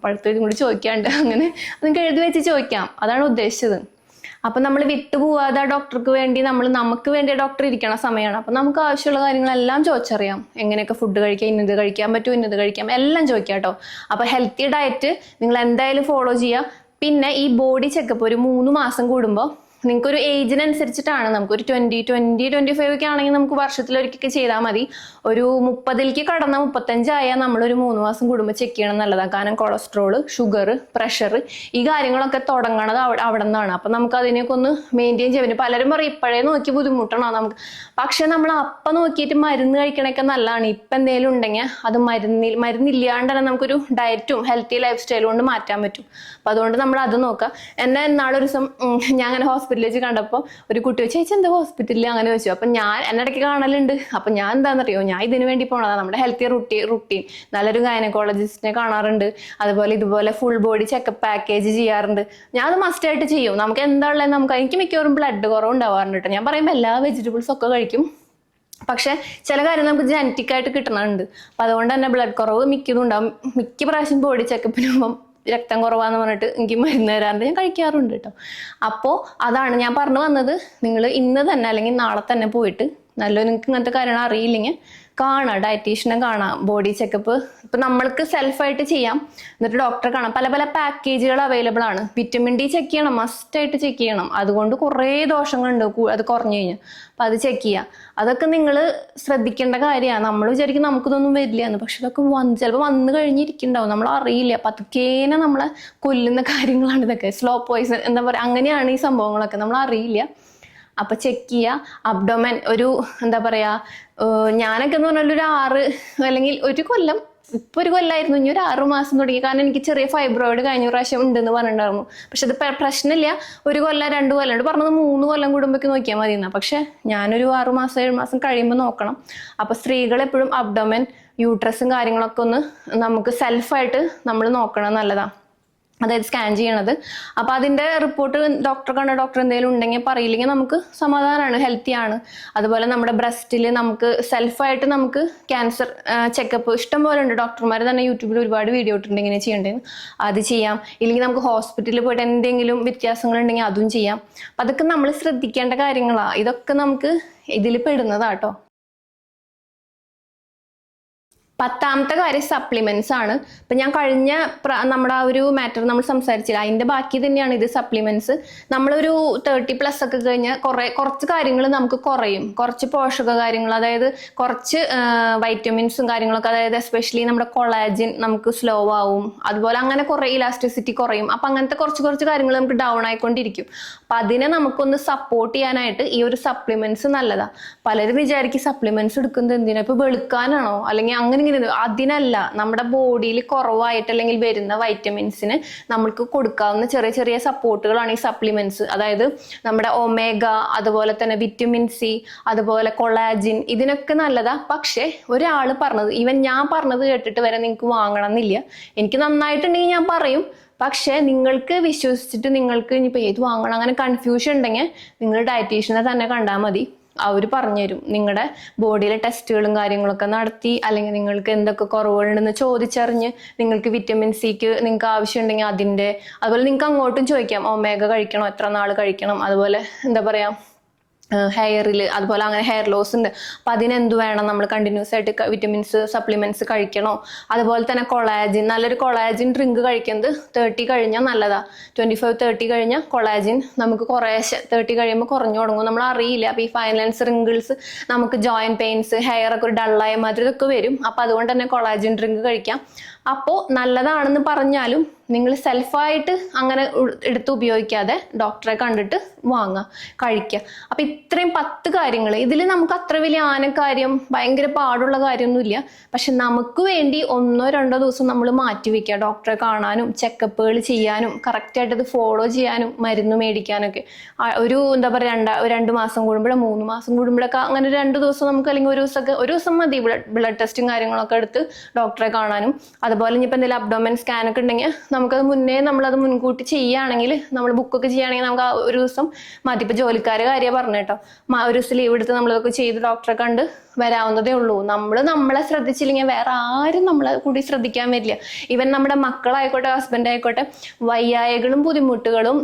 പഴുത്തെഴുതും കൂടി ചോദിക്കാണ്ട്. അങ്ങനെ. നിങ്ങൾക്ക് എഴുതി വെച്ച് ചോദിക്കാം. അതാണ് ഉദ്ദേശിച്ചത്. അപ്പൊ നമ്മൾ വിട്ടുപോവാതെ ഡോക്ടർക്ക് വേണ്ടി നമ്മൾ നമുക്ക് വേണ്ടി ഡോക്ടർ ഇരിക്കണ സമയമാണ് അപ്പൊ നമുക്ക് ആവശ്യമുള്ള കാര്യങ്ങളെല്ലാം ചോദിച്ചറിയാം. എങ്ങനെയൊക്കെ ഫുഡ് കഴിക്കാം ഇന്നത് കഴിക്കാൻ പറ്റും ഇന്നത് കഴിക്കാം എല്ലാം ചോദിക്കാം കേട്ടോ. അപ്പൊ ഹെൽത്തി ഡയറ്റ് നിങ്ങൾ എന്തായാലും ഫോളോ ചെയ്യുക. പിന്നെ ഈ ബോഡി ചെക്കപ്പ് ഒരു മൂന്ന് മാസം കൂടുമ്പോൾ നിങ്ങൾക്ക് ഒരു ഏജിനനുസരിച്ചിട്ടാണ് നമുക്ക് ഒരു ട്വന്റി ട്വന്റി ട്വന്റി ഫൈവ് ഒക്കെ ആണെങ്കിൽ നമുക്ക് വർഷത്തിലൊരിക്കൽ ചെയ്താൽ മതി. ഒരു മുപ്പതിലേക്ക് കടന്ന മുപ്പത്തഞ്ചായാൽ നമ്മളൊരു മൂന്ന് മാസം കുടുംബം ചെക്ക് ചെയ്യണം നല്ലതാണ്. കാരണം കൊളസ്ട്രോൾ ഷുഗർ പ്രഷർ ഈ കാര്യങ്ങളൊക്കെ തുടങ്ങണത് അവിടെ അവിടെ നിന്നാണ്. അപ്പം നമുക്ക് അതിനെയൊക്കെ ഒന്ന് മെയിന്റെയിൻ ചെയ്യാൻ പറ്റും പലരും പറയും ഇപ്പോഴേ നോക്കി ബുദ്ധിമുട്ടണോ നമുക്ക്? പക്ഷെ നമ്മൾ അപ്പം നോക്കിയിട്ട് മരുന്ന് കഴിക്കണൊക്കെ നല്ലതാണ്. ഇപ്പം എന്തെങ്കിലും ഉണ്ടെങ്കിൽ അത് മരുന്നിൽ മരുന്നില്ലാണ്ട് തന്നെ നമുക്കൊരു ഡയറ്റും ഹെൽത്തി ലൈഫ് സ്റ്റൈലും കൊണ്ട് മാറ്റാൻ പറ്റും. അപ്പം അതുകൊണ്ട് നമ്മൾ അത് നോക്കാം എന്നെ ഒരു ദിവസം ഞാൻ അങ്ങനെ ഹോസ്പിറ്റലിൽ വെച്ച് കണ്ടപ്പോൾ ഒരു കുട്ടി വെച്ച് ചേച്ചി എന്താ ഹോസ്പിറ്റലിൽ അങ്ങനെ വെച്ചു അപ്പം ഞാൻ എന്നെ ഇടയ്ക്ക് കാണലുണ്ട്. അപ്പം ഞാൻ എന്താണെന്നറിയോ ഞാൻ ഇതിനു വേണ്ടി പോണതാണ് നമ്മുടെ ഹെൽത്തി റുട്ടീൻ റുട്ടീൻ നല്ലൊരു ഗൈനക്കോളജിസ്റ്റിനെ കാണാറുണ്ട്. അതുപോലെ ഇതുപോലെ ഫുൾ ബോഡി ചെക്കപ്പ് പാക്കേജ് ചെയ്യാറുണ്ട്. ഞാൻ അത് മസ്റ്റ് ആയിട്ട് ചെയ്യും. നമുക്ക് എന്താ ഉള്ളത് നമുക്ക് എനിക്ക് മിക്കവാറും ബ്ലഡ് കുറവ് ഉണ്ടാവാറുണ്ട് കേട്ടോ. ഞാൻ പറയുമ്പോൾ എല്ലാ വെജിറ്റബിൾസും ഒക്കെ കഴിക്കും. പക്ഷെ ചില കാര്യം നമുക്ക് ജനറ്റിക് ആയിട്ട് കിട്ടണുണ്ട്. അപ്പൊ അതുകൊണ്ട് തന്നെ ബ്ലഡ് കുറവ് മിക്കതും ഉണ്ടാവും. മിക്ക പ്രാവശ്യം ബോഡി ചെക്കപ്പിന് പോകുമ്പോൾ രക്തം കുറവാന്ന് പറഞ്ഞിട്ട് എനിക്ക് മരുന്ന് തരാറുണ്ട് ഞാൻ കഴിക്കാറുണ്ട് കേട്ടോ. അപ്പോൾ അതാണ് ഞാൻ പറഞ്ഞു വന്നത്. നിങ്ങൾ ഇന്ന് തന്നെ അല്ലെങ്കിൽ നാളെ തന്നെ പോയിട്ട് നല്ല നിങ്ങൾക്ക് ഇങ്ങനത്തെ കാര്യങ്ങൾ അറിയില്ലെങ്കിൽ കാണാം ഡയറ്റീഷ്യനെ കാണാം ബോഡി ചെക്കപ്പ് ഇപ്പൊ നമ്മൾക്ക് സെൽഫായിട്ട് ചെയ്യാം. എന്നിട്ട് ഡോക്ടറെ കാണാം. പല പല പാക്കേജുകൾ അവൈലബിൾ ആണ്. വിറ്റമിൻ ഡി ചെക്ക് ചെയ്യണം മസ്റ്റ് ആയിട്ട് ചെക്ക് ചെയ്യണം. അതുകൊണ്ട് കുറേ ദോഷങ്ങളുണ്ട്. അത് കുറഞ്ഞു കഴിഞ്ഞാൽ അപ്പൊ അത് ചെക്ക് ചെയ്യാം. അതൊക്കെ നിങ്ങൾ ശ്രദ്ധിക്കേണ്ട കാര്യമാണ്. നമ്മൾ വിചാരിക്കും നമുക്കിതൊന്നും വരില്ല എന്ന് പക്ഷെ ഇതൊക്കെ വന്ന് ചിലപ്പോൾ വന്നു കഴിഞ്ഞിരിക്കുന്നുണ്ടാവും. നമ്മൾ അറിയില്ല. പതുക്കേനെ നമ്മളെ കൊല്ലുന്ന കാര്യങ്ങളാണ് ഇതൊക്കെ. സ്ലോ പോയിസൺ എന്താ പറയുക അങ്ങനെയാണ് ഈ സംഭവങ്ങളൊക്കെ. നമ്മൾ അറിയില്ല. അപ്പൊ ചെക്ക് ചെയ്യുക അബ്ഡോമൻ ഒരു എന്താ പറയാ ഞാനൊക്കെ എന്ന് പറഞ്ഞാൽ ഒരു ആറ് അല്ലെങ്കിൽ ഒരു കൊല്ലം ഇപ്പൊ ഒരു കൊല്ലായിരുന്നു. ഇനി ഒരു ആറു മാസം തുടങ്ങി. കാരണം എനിക്ക് ചെറിയ ഫൈബ്രോയിഡ് കഴിഞ്ഞ പ്രാവശ്യം ഉണ്ടെന്ന് പറഞ്ഞിട്ടുണ്ടായിരുന്നു. പക്ഷെ അത് പ്രശ്നമില്ല. ഒരു കൊല്ലം രണ്ട് കൊല്ലം. ഉണ്ട് പറഞ്ഞത് മൂന്ന് കൊല്ലം കൂടുമ്പോഴേക്ക് നോക്കിയാൽ മതി എന്നാ പക്ഷെ ഞാനൊരു ആറു മാസം ഏഴ് മാസം കഴിയുമ്പോൾ നോക്കണം. അപ്പൊ സ്ത്രീകൾ എപ്പോഴും അബ്ഡോമൻ യൂട്രസും കാര്യങ്ങളൊക്കെ ഒന്ന് നമുക്ക് സെൽഫായിട്ട് നമ്മൾ നോക്കണം നല്ലതാണ് അതായത് സ്കാൻ ചെയ്യണത്. അപ്പൊ അതിന്റെ റിപ്പോർട്ട് ഡോക്ടർ കണ്ട? ഡോക്ടർ എന്തെങ്കിലും ഉണ്ടെങ്കിൽ പറയില്ലെങ്കിൽ നമുക്ക് സമാധാനമാണ് ഹെൽത്തി ആണ്. അതുപോലെ നമ്മുടെ ബ്രസ്റ്റിൽ നമുക്ക് സെൽഫായിട്ട് നമുക്ക് ക്യാൻസർ ചെക്കപ്പ് ഇഷ്ടം പോലെ ഉണ്ട്. ഡോക്ടർമാർ തന്നെ യൂട്യൂബിൽ ഒരുപാട് വീഡിയോ ഇട്ടിട്ടുണ്ട് ഇങ്ങനെ ചെയ്യേണ്ടതെന്ന് അത് ചെയ്യാം. ഇല്ലെങ്കിൽ നമുക്ക് ഹോസ്പിറ്റലിൽ പോയിട്ട് എന്തെങ്കിലും വ്യത്യാസങ്ങൾ ഉണ്ടെങ്കിൽ അതും ചെയ്യാം. അപ്പൊ അതൊക്കെ നമ്മൾ ശ്രദ്ധിക്കേണ്ട കാര്യങ്ങളാണ് ഇതൊക്കെ നമുക്ക് ഇതിൽ പെടുന്നതാട്ടോ പത്താമത്തെ കാര്യം സപ്ലിമെന്റ്സ് ആണ്. ഇപ്പം ഞാൻ കഴിഞ്ഞ നമ്മുടെ ആ ഒരു മാറ്റർ നമ്മൾ സംസാരിച്ചില്ല. അതിന്റെ ബാക്കി തന്നെയാണ് ഇത് സപ്ലിമെന്റ്സ് നമ്മളൊരു തേർട്ടി പ്ലസ് ഒക്കെ കഴിഞ്ഞാൽ കുറേ കുറച്ച് കാര്യങ്ങൾ നമുക്ക് കുറയും. കുറച്ച് പോഷക കാര്യങ്ങൾ അതായത് കുറച്ച് വൈറ്റമിൻസും കാര്യങ്ങളൊക്കെ അതായത് എസ്പെഷ്യലി നമ്മുടെ കൊളാജിൻ നമുക്ക് സ്ലോ ആവും. അതുപോലെ അങ്ങനെ കുറേ ഇലാസ്റ്റിസിറ്റി കുറയും. അപ്പം അങ്ങനത്തെ കുറച്ച് കുറച്ച് കാര്യങ്ങൾ നമുക്ക് ഡൗൺ ആയിക്കൊണ്ടിരിക്കും. അപ്പൊ അതിനെ നമുക്കൊന്ന് സപ്പോർട്ട് ചെയ്യാനായിട്ട് ഈ ഒരു സപ്ലിമെന്റ്സ് നല്ലതാ. പലരും വിചാരിക്കും സപ്ലിമെന്റ്സ് എടുക്കുന്നത് എന്തിനാ? ഇപ്പൊ വെളുക്കാനാണോ? അല്ലെങ്കിൽ അങ്ങനെ ഇങ്ങനെ അതിനല്ല. നമ്മുടെ ബോഡിയിൽ കുറവായിട്ട് അല്ലെങ്കിൽ വരുന്ന വൈറ്റമിൻസിന് നമ്മൾക്ക് കൊടുക്കാവുന്ന ചെറിയ ചെറിയ സപ്പോർട്ടുകളാണ് ഈ സപ്ലിമെന്റ്സ് അതായത് നമ്മുടെ ഒമേഗ അതുപോലെ തന്നെ വിറ്റമിൻ സി അതുപോലെ കൊളാജിൻ ഇതിനൊക്കെ നല്ലതാ. പക്ഷെ ഒരാൾ പറഞ്ഞത് ഈവൻ ഞാൻ പറഞ്ഞത് കേട്ടിട്ട് വരെ നിങ്ങൾക്ക് വാങ്ങണം എന്നില്ല എനിക്ക് നന്നായിട്ടുണ്ടെങ്കിൽ ഞാൻ പറയും. പക്ഷേ നിങ്ങൾക്ക് വിശ്വസിച്ചിട്ട് നിങ്ങൾക്ക് ഇനിയിപ്പോൾ ഏത് വാങ്ങണം? അങ്ങനെ കൺഫ്യൂഷൻ ഉണ്ടെങ്കിൽ നിങ്ങൾ ഡയറ്റീഷ്യനെ തന്നെ കണ്ടാൽ മതി. അവർ പറഞ്ഞുതരും. നിങ്ങളുടെ ബോഡിയിലെ ടെസ്റ്റുകളും കാര്യങ്ങളൊക്കെ നടത്തി അല്ലെങ്കിൽ നിങ്ങൾക്ക് എന്തൊക്കെ കുറവുകളുണ്ടെന്ന് ചോദിച്ചറിഞ്ഞ് നിങ്ങൾക്ക് വിറ്റമിൻ സിക്ക് നിങ്ങൾക്ക് ആവശ്യമുണ്ടെങ്കിൽ അതിന്റെ അതുപോലെ നിങ്ങൾക്ക് അങ്ങോട്ടും ചോദിക്കാം ഒമേഗ കഴിക്കണം? എത്ര നാൾ കഴിക്കണം? അതുപോലെ എന്താ പറയുക ഹെയറിൽ അതുപോലെ അങ്ങനെ ഹെയർ ലോസ് ഉണ്ട്. അപ്പം അതിനെന്ത് വേണം? നമ്മൾ കണ്ടിന്യൂസ് ആയിട്ട് വിറ്റമിൻസ് സപ്ലിമെന്റ്സ് കഴിക്കണോ? അതുപോലെ തന്നെ കൊളാജിൻ നല്ലൊരു കൊളാജിൻ ഡ്രിങ്ക് കഴിക്കുന്നത് തേർട്ടി കഴിഞ്ഞാൽ നല്ലതാ. ട്വന്റി ഫൈവ് തേർട്ടി കഴിഞ്ഞാൽ കൊളാജിൻ നമുക്ക് കുറേശ്ശെ തേർട്ടി കഴിയുമ്പോൾ കുറഞ്ഞു തുടങ്ങും. നമ്മൾ അറിയില്ല അപ്പോൾ ഈ ഫൈനൻസ് റിങ്കിൾസ് നമുക്ക് ജോയിന്റ് പെയിൻസ് ഹെയർ ഒക്കെ ഒരു ഡള്ളായ മാതിരി ഇതൊക്കെ വരും. അപ്പോൾ അതുകൊണ്ട് തന്നെ കൊളാജിൻ ഡ്രിങ്ക് കഴിക്കാം. അപ്പോൾ നല്ലതാണെന്ന് പറഞ്ഞാലും നിങ്ങൾ സെൽഫായിട്ട് അങ്ങനെ എടുത്ത് ഉപയോഗിക്കാതെ ഡോക്ടറെ കണ്ടിട്ട് വാങ്ങുക കഴിക്കുക. അപ്പം ഇത്രയും പത്ത് കാര്യങ്ങൾ ഇതിൽ നമുക്ക് അത്ര വലിയ ആനക്കാര്യം ഭയങ്കര പാടുള്ള കാര്യമൊന്നുമില്ല. പക്ഷെ നമുക്ക് വേണ്ടി ഒന്നോ രണ്ടോ ദിവസം നമ്മൾ മാറ്റി വയ്ക്കുക ഡോക്ടറെ കാണാനും ചെക്കപ്പുകൾ ചെയ്യാനും കറക്റ്റായിട്ട് ഇത് ഫോളോ ചെയ്യാനും മരുന്ന് മേടിക്കാനൊക്കെ. ഒരു എന്താ പറയുക രണ്ട രണ്ട് മാസം കൂടുമ്പോഴോ മൂന്ന് മാസം കൂടുമ്പോഴൊക്കെ അങ്ങനെ രണ്ട് ദിവസം നമുക്ക് അല്ലെങ്കിൽ ഒരു ദിവസമൊക്കെ ഒരു ദിവസം മതി ബ്ലഡ് ടെസ്റ്റും കാര്യങ്ങളൊക്കെ എടുത്ത് ഡോക്ടറെ കാണാനും. അതുപോലെ ഇനിയിപ്പോൾ എന്തെങ്കിലും അബ്ഡോമൻ സ്കാൻ ഒക്കെ ഉണ്ടെങ്കിൽ നമുക്കത് മുന്നേ നമ്മളത് മുൻകൂട്ടി ചെയ്യുകയാണെങ്കിൽ നമ്മൾ ബുക്കൊക്കെ ചെയ്യുകയാണെങ്കിൽ നമുക്ക് ഒരു ദിവസം മതി. ഇപ്പോൾ ജോലിക്കാരെ കാര്യം പറഞ്ഞു കേട്ടോ. ഒരു ദിവസം ലീവ് എടുത്ത് നമ്മളതൊക്കെ ചെയ്ത് ഡോക്ടറെ കണ്ട് വരാവുന്നതേ ഉള്ളൂ. നമ്മൾ നമ്മളെ ശ്രദ്ധിച്ചില്ലെങ്കിൽ വേറെ ആരും നമ്മളെ കൂടി ശ്രദ്ധിക്കാൻ വരില്ല. ഈവൻ നമ്മുടെ മക്കളായിക്കോട്ടെ ഹസ്ബൻഡ് ആയിക്കോട്ടെ വയ്യായകളും ബുദ്ധിമുട്ടുകളും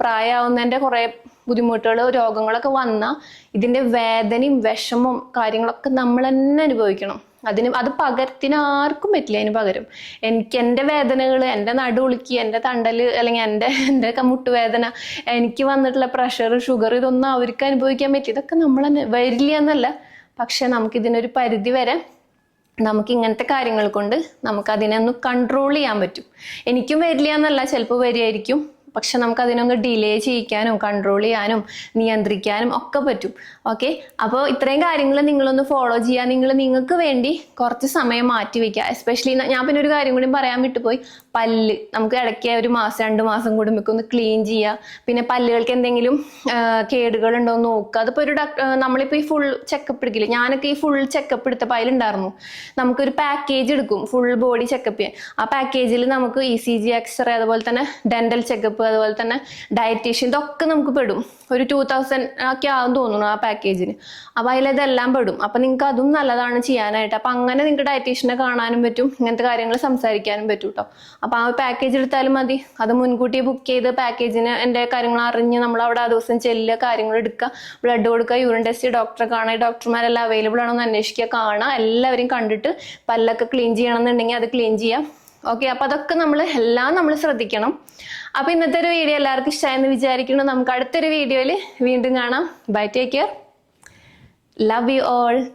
പ്രായമാവുന്നതിന്റെ കുറേ ബുദ്ധിമുട്ടുകൾ രോഗങ്ങളൊക്കെ വന്നാൽ ഇതിന്റെ വേദനയും വിഷമവും കാര്യങ്ങളൊക്കെ നമ്മൾ തന്നെ അനുഭവിക്കണം. അതിന് അത് പകരത്തിന് ആർക്കും പറ്റില്ല. അതിന് പകരം എനിക്ക് എന്റെ വേദനകൾ എന്റെ നടുവിളിക്ക് എന്റെ തണ്ടൽ അല്ലെങ്കിൽ എന്റെ എന്റെ മുട്ടുവേദന എനിക്ക് വന്നിട്ടുള്ള പ്രഷർ ഷുഗർ ഇതൊന്നും അവർക്ക് അനുഭവിക്കാൻ പറ്റില്ല. ഇതൊക്കെ നമ്മൾ വരില്ല എന്നല്ല. പക്ഷെ നമുക്കിതിനൊരു പരിധി വരെ നമുക്ക് ഇങ്ങനത്തെ കാര്യങ്ങൾ കൊണ്ട് നമുക്ക് അതിനെ ഒന്ന് കൺട്രോൾ ചെയ്യാൻ പറ്റും. എനിക്കും വരില്ല എന്നല്ല. ചിലപ്പോൾ വരികയായിരിക്കും പക്ഷെ നമുക്ക് അതിനൊന്ന് ഡിലേ ചെയ്യിക്കാനും കൺട്രോൾ ചെയ്യാനും നിയന്ത്രിക്കാനും ഒക്കെ പറ്റും. ഓക്കെ അപ്പോൾ ഇത്രയും കാര്യങ്ങൾ നിങ്ങളൊന്ന് ഫോളോ ചെയ്യുക നിങ്ങൾ നിങ്ങൾക്ക് വേണ്ടി കുറച്ച് സമയം മാറ്റി വെക്കുക എസ്പെഷ്യലി ഞാൻ പിന്നെ ഒരു കാര്യം കൂടി പറയാൻ വിട്ടുപോയി. പല്ല്. നമുക്ക് ഇടയ്ക്ക് ഒരു മാസം രണ്ട് മാസം കൂടുമ്പോൾ ഒന്ന് ക്ലീൻ ചെയ്യുക പിന്നെ പല്ലുകൾക്ക് എന്തെങ്കിലും കേടുകളുണ്ടോ എന്ന് നോക്കുക അതിപ്പോൾ ഒരു ഡോക്ടർ നമ്മളിപ്പോൾ ഈ ഫുൾ ചെക്കപ്പ് എടുക്കില്ല? ഞാനൊക്കെ ഈ ഫുൾ ചെക്കപ്പ് എടുത്തപ്പോൾ അതിലുണ്ടായിരുന്നു നമുക്കൊരു പാക്കേജ് എടുക്കും. ഫുൾ ബോഡി ചെക്കപ്പ് ചെയ്യാൻ. ആ പാക്കേജിൽ നമുക്ക് ഇ സി ജി എക്സ്റേ അതുപോലെ തന്നെ ഡെന്റൽ ചെക്കപ്പ് അതുപോലെ തന്നെ ഡയറ്റീഷ്യൻ ഇതൊക്കെ നമുക്ക് പെടും. ഒരു ടൂ തൗസൻഡ് ഒക്കെ ആകും തോന്നുന്നു ആ പാക്കേജിന് അപ്പോൾ അതിലതെല്ലാം പെടും. അപ്പൊ നിങ്ങൾക്ക് അതും നല്ലതാണ് ചെയ്യാനായിട്ട്. അപ്പൊ അങ്ങനെ നിങ്ങൾക്ക് ഡയറ്റീഷ്യനെ കാണാനും പറ്റും. ഇങ്ങനത്തെ കാര്യങ്ങൾ സംസാരിക്കാനും പറ്റും കേട്ടോ അപ്പോൾ ആ പാക്കേജ് എടുത്താലും മതി. അത് മുൻകൂട്ടി ബുക്ക് ചെയ്ത് പാക്കേജിന് എന്റെ കാര്യങ്ങൾ അറിഞ്ഞ് നമ്മൾ അവിടെ ആ ദിവസം ചെല്ലുക കാര്യങ്ങൾ എടുക്കുക ബ്ലഡ് കൊടുക്കുക യൂറിൻ ടെസ്റ്റ് ഡോക്ടറെ കാണുക ഡോക്ടർമാരെല്ലാം അവൈലബിൾ ആണോ എന്ന് അന്വേഷിക്കുക കാണുക എല്ലാവരും കണ്ടിട്ട് പല്ലൊക്കെ ക്ലീൻ ചെയ്യണമെന്നുണ്ടെങ്കിൽ അത് ക്ലീൻ ചെയ്യാം. ഓക്കെ അപ്പൊ അതൊക്കെ നമ്മൾ എല്ലാം നമ്മൾ ശ്രദ്ധിക്കണം. അപ്പൊ ഇന്നത്തെ ഒരു വീഡിയോ എല്ലാവർക്കും ഇഷ്ടമായെന്ന് വിചാരിക്കുന്നു. നമുക്ക് അടുത്തൊരു വീഡിയോയിൽ വീണ്ടും കാണാം. Bye take care Love you all.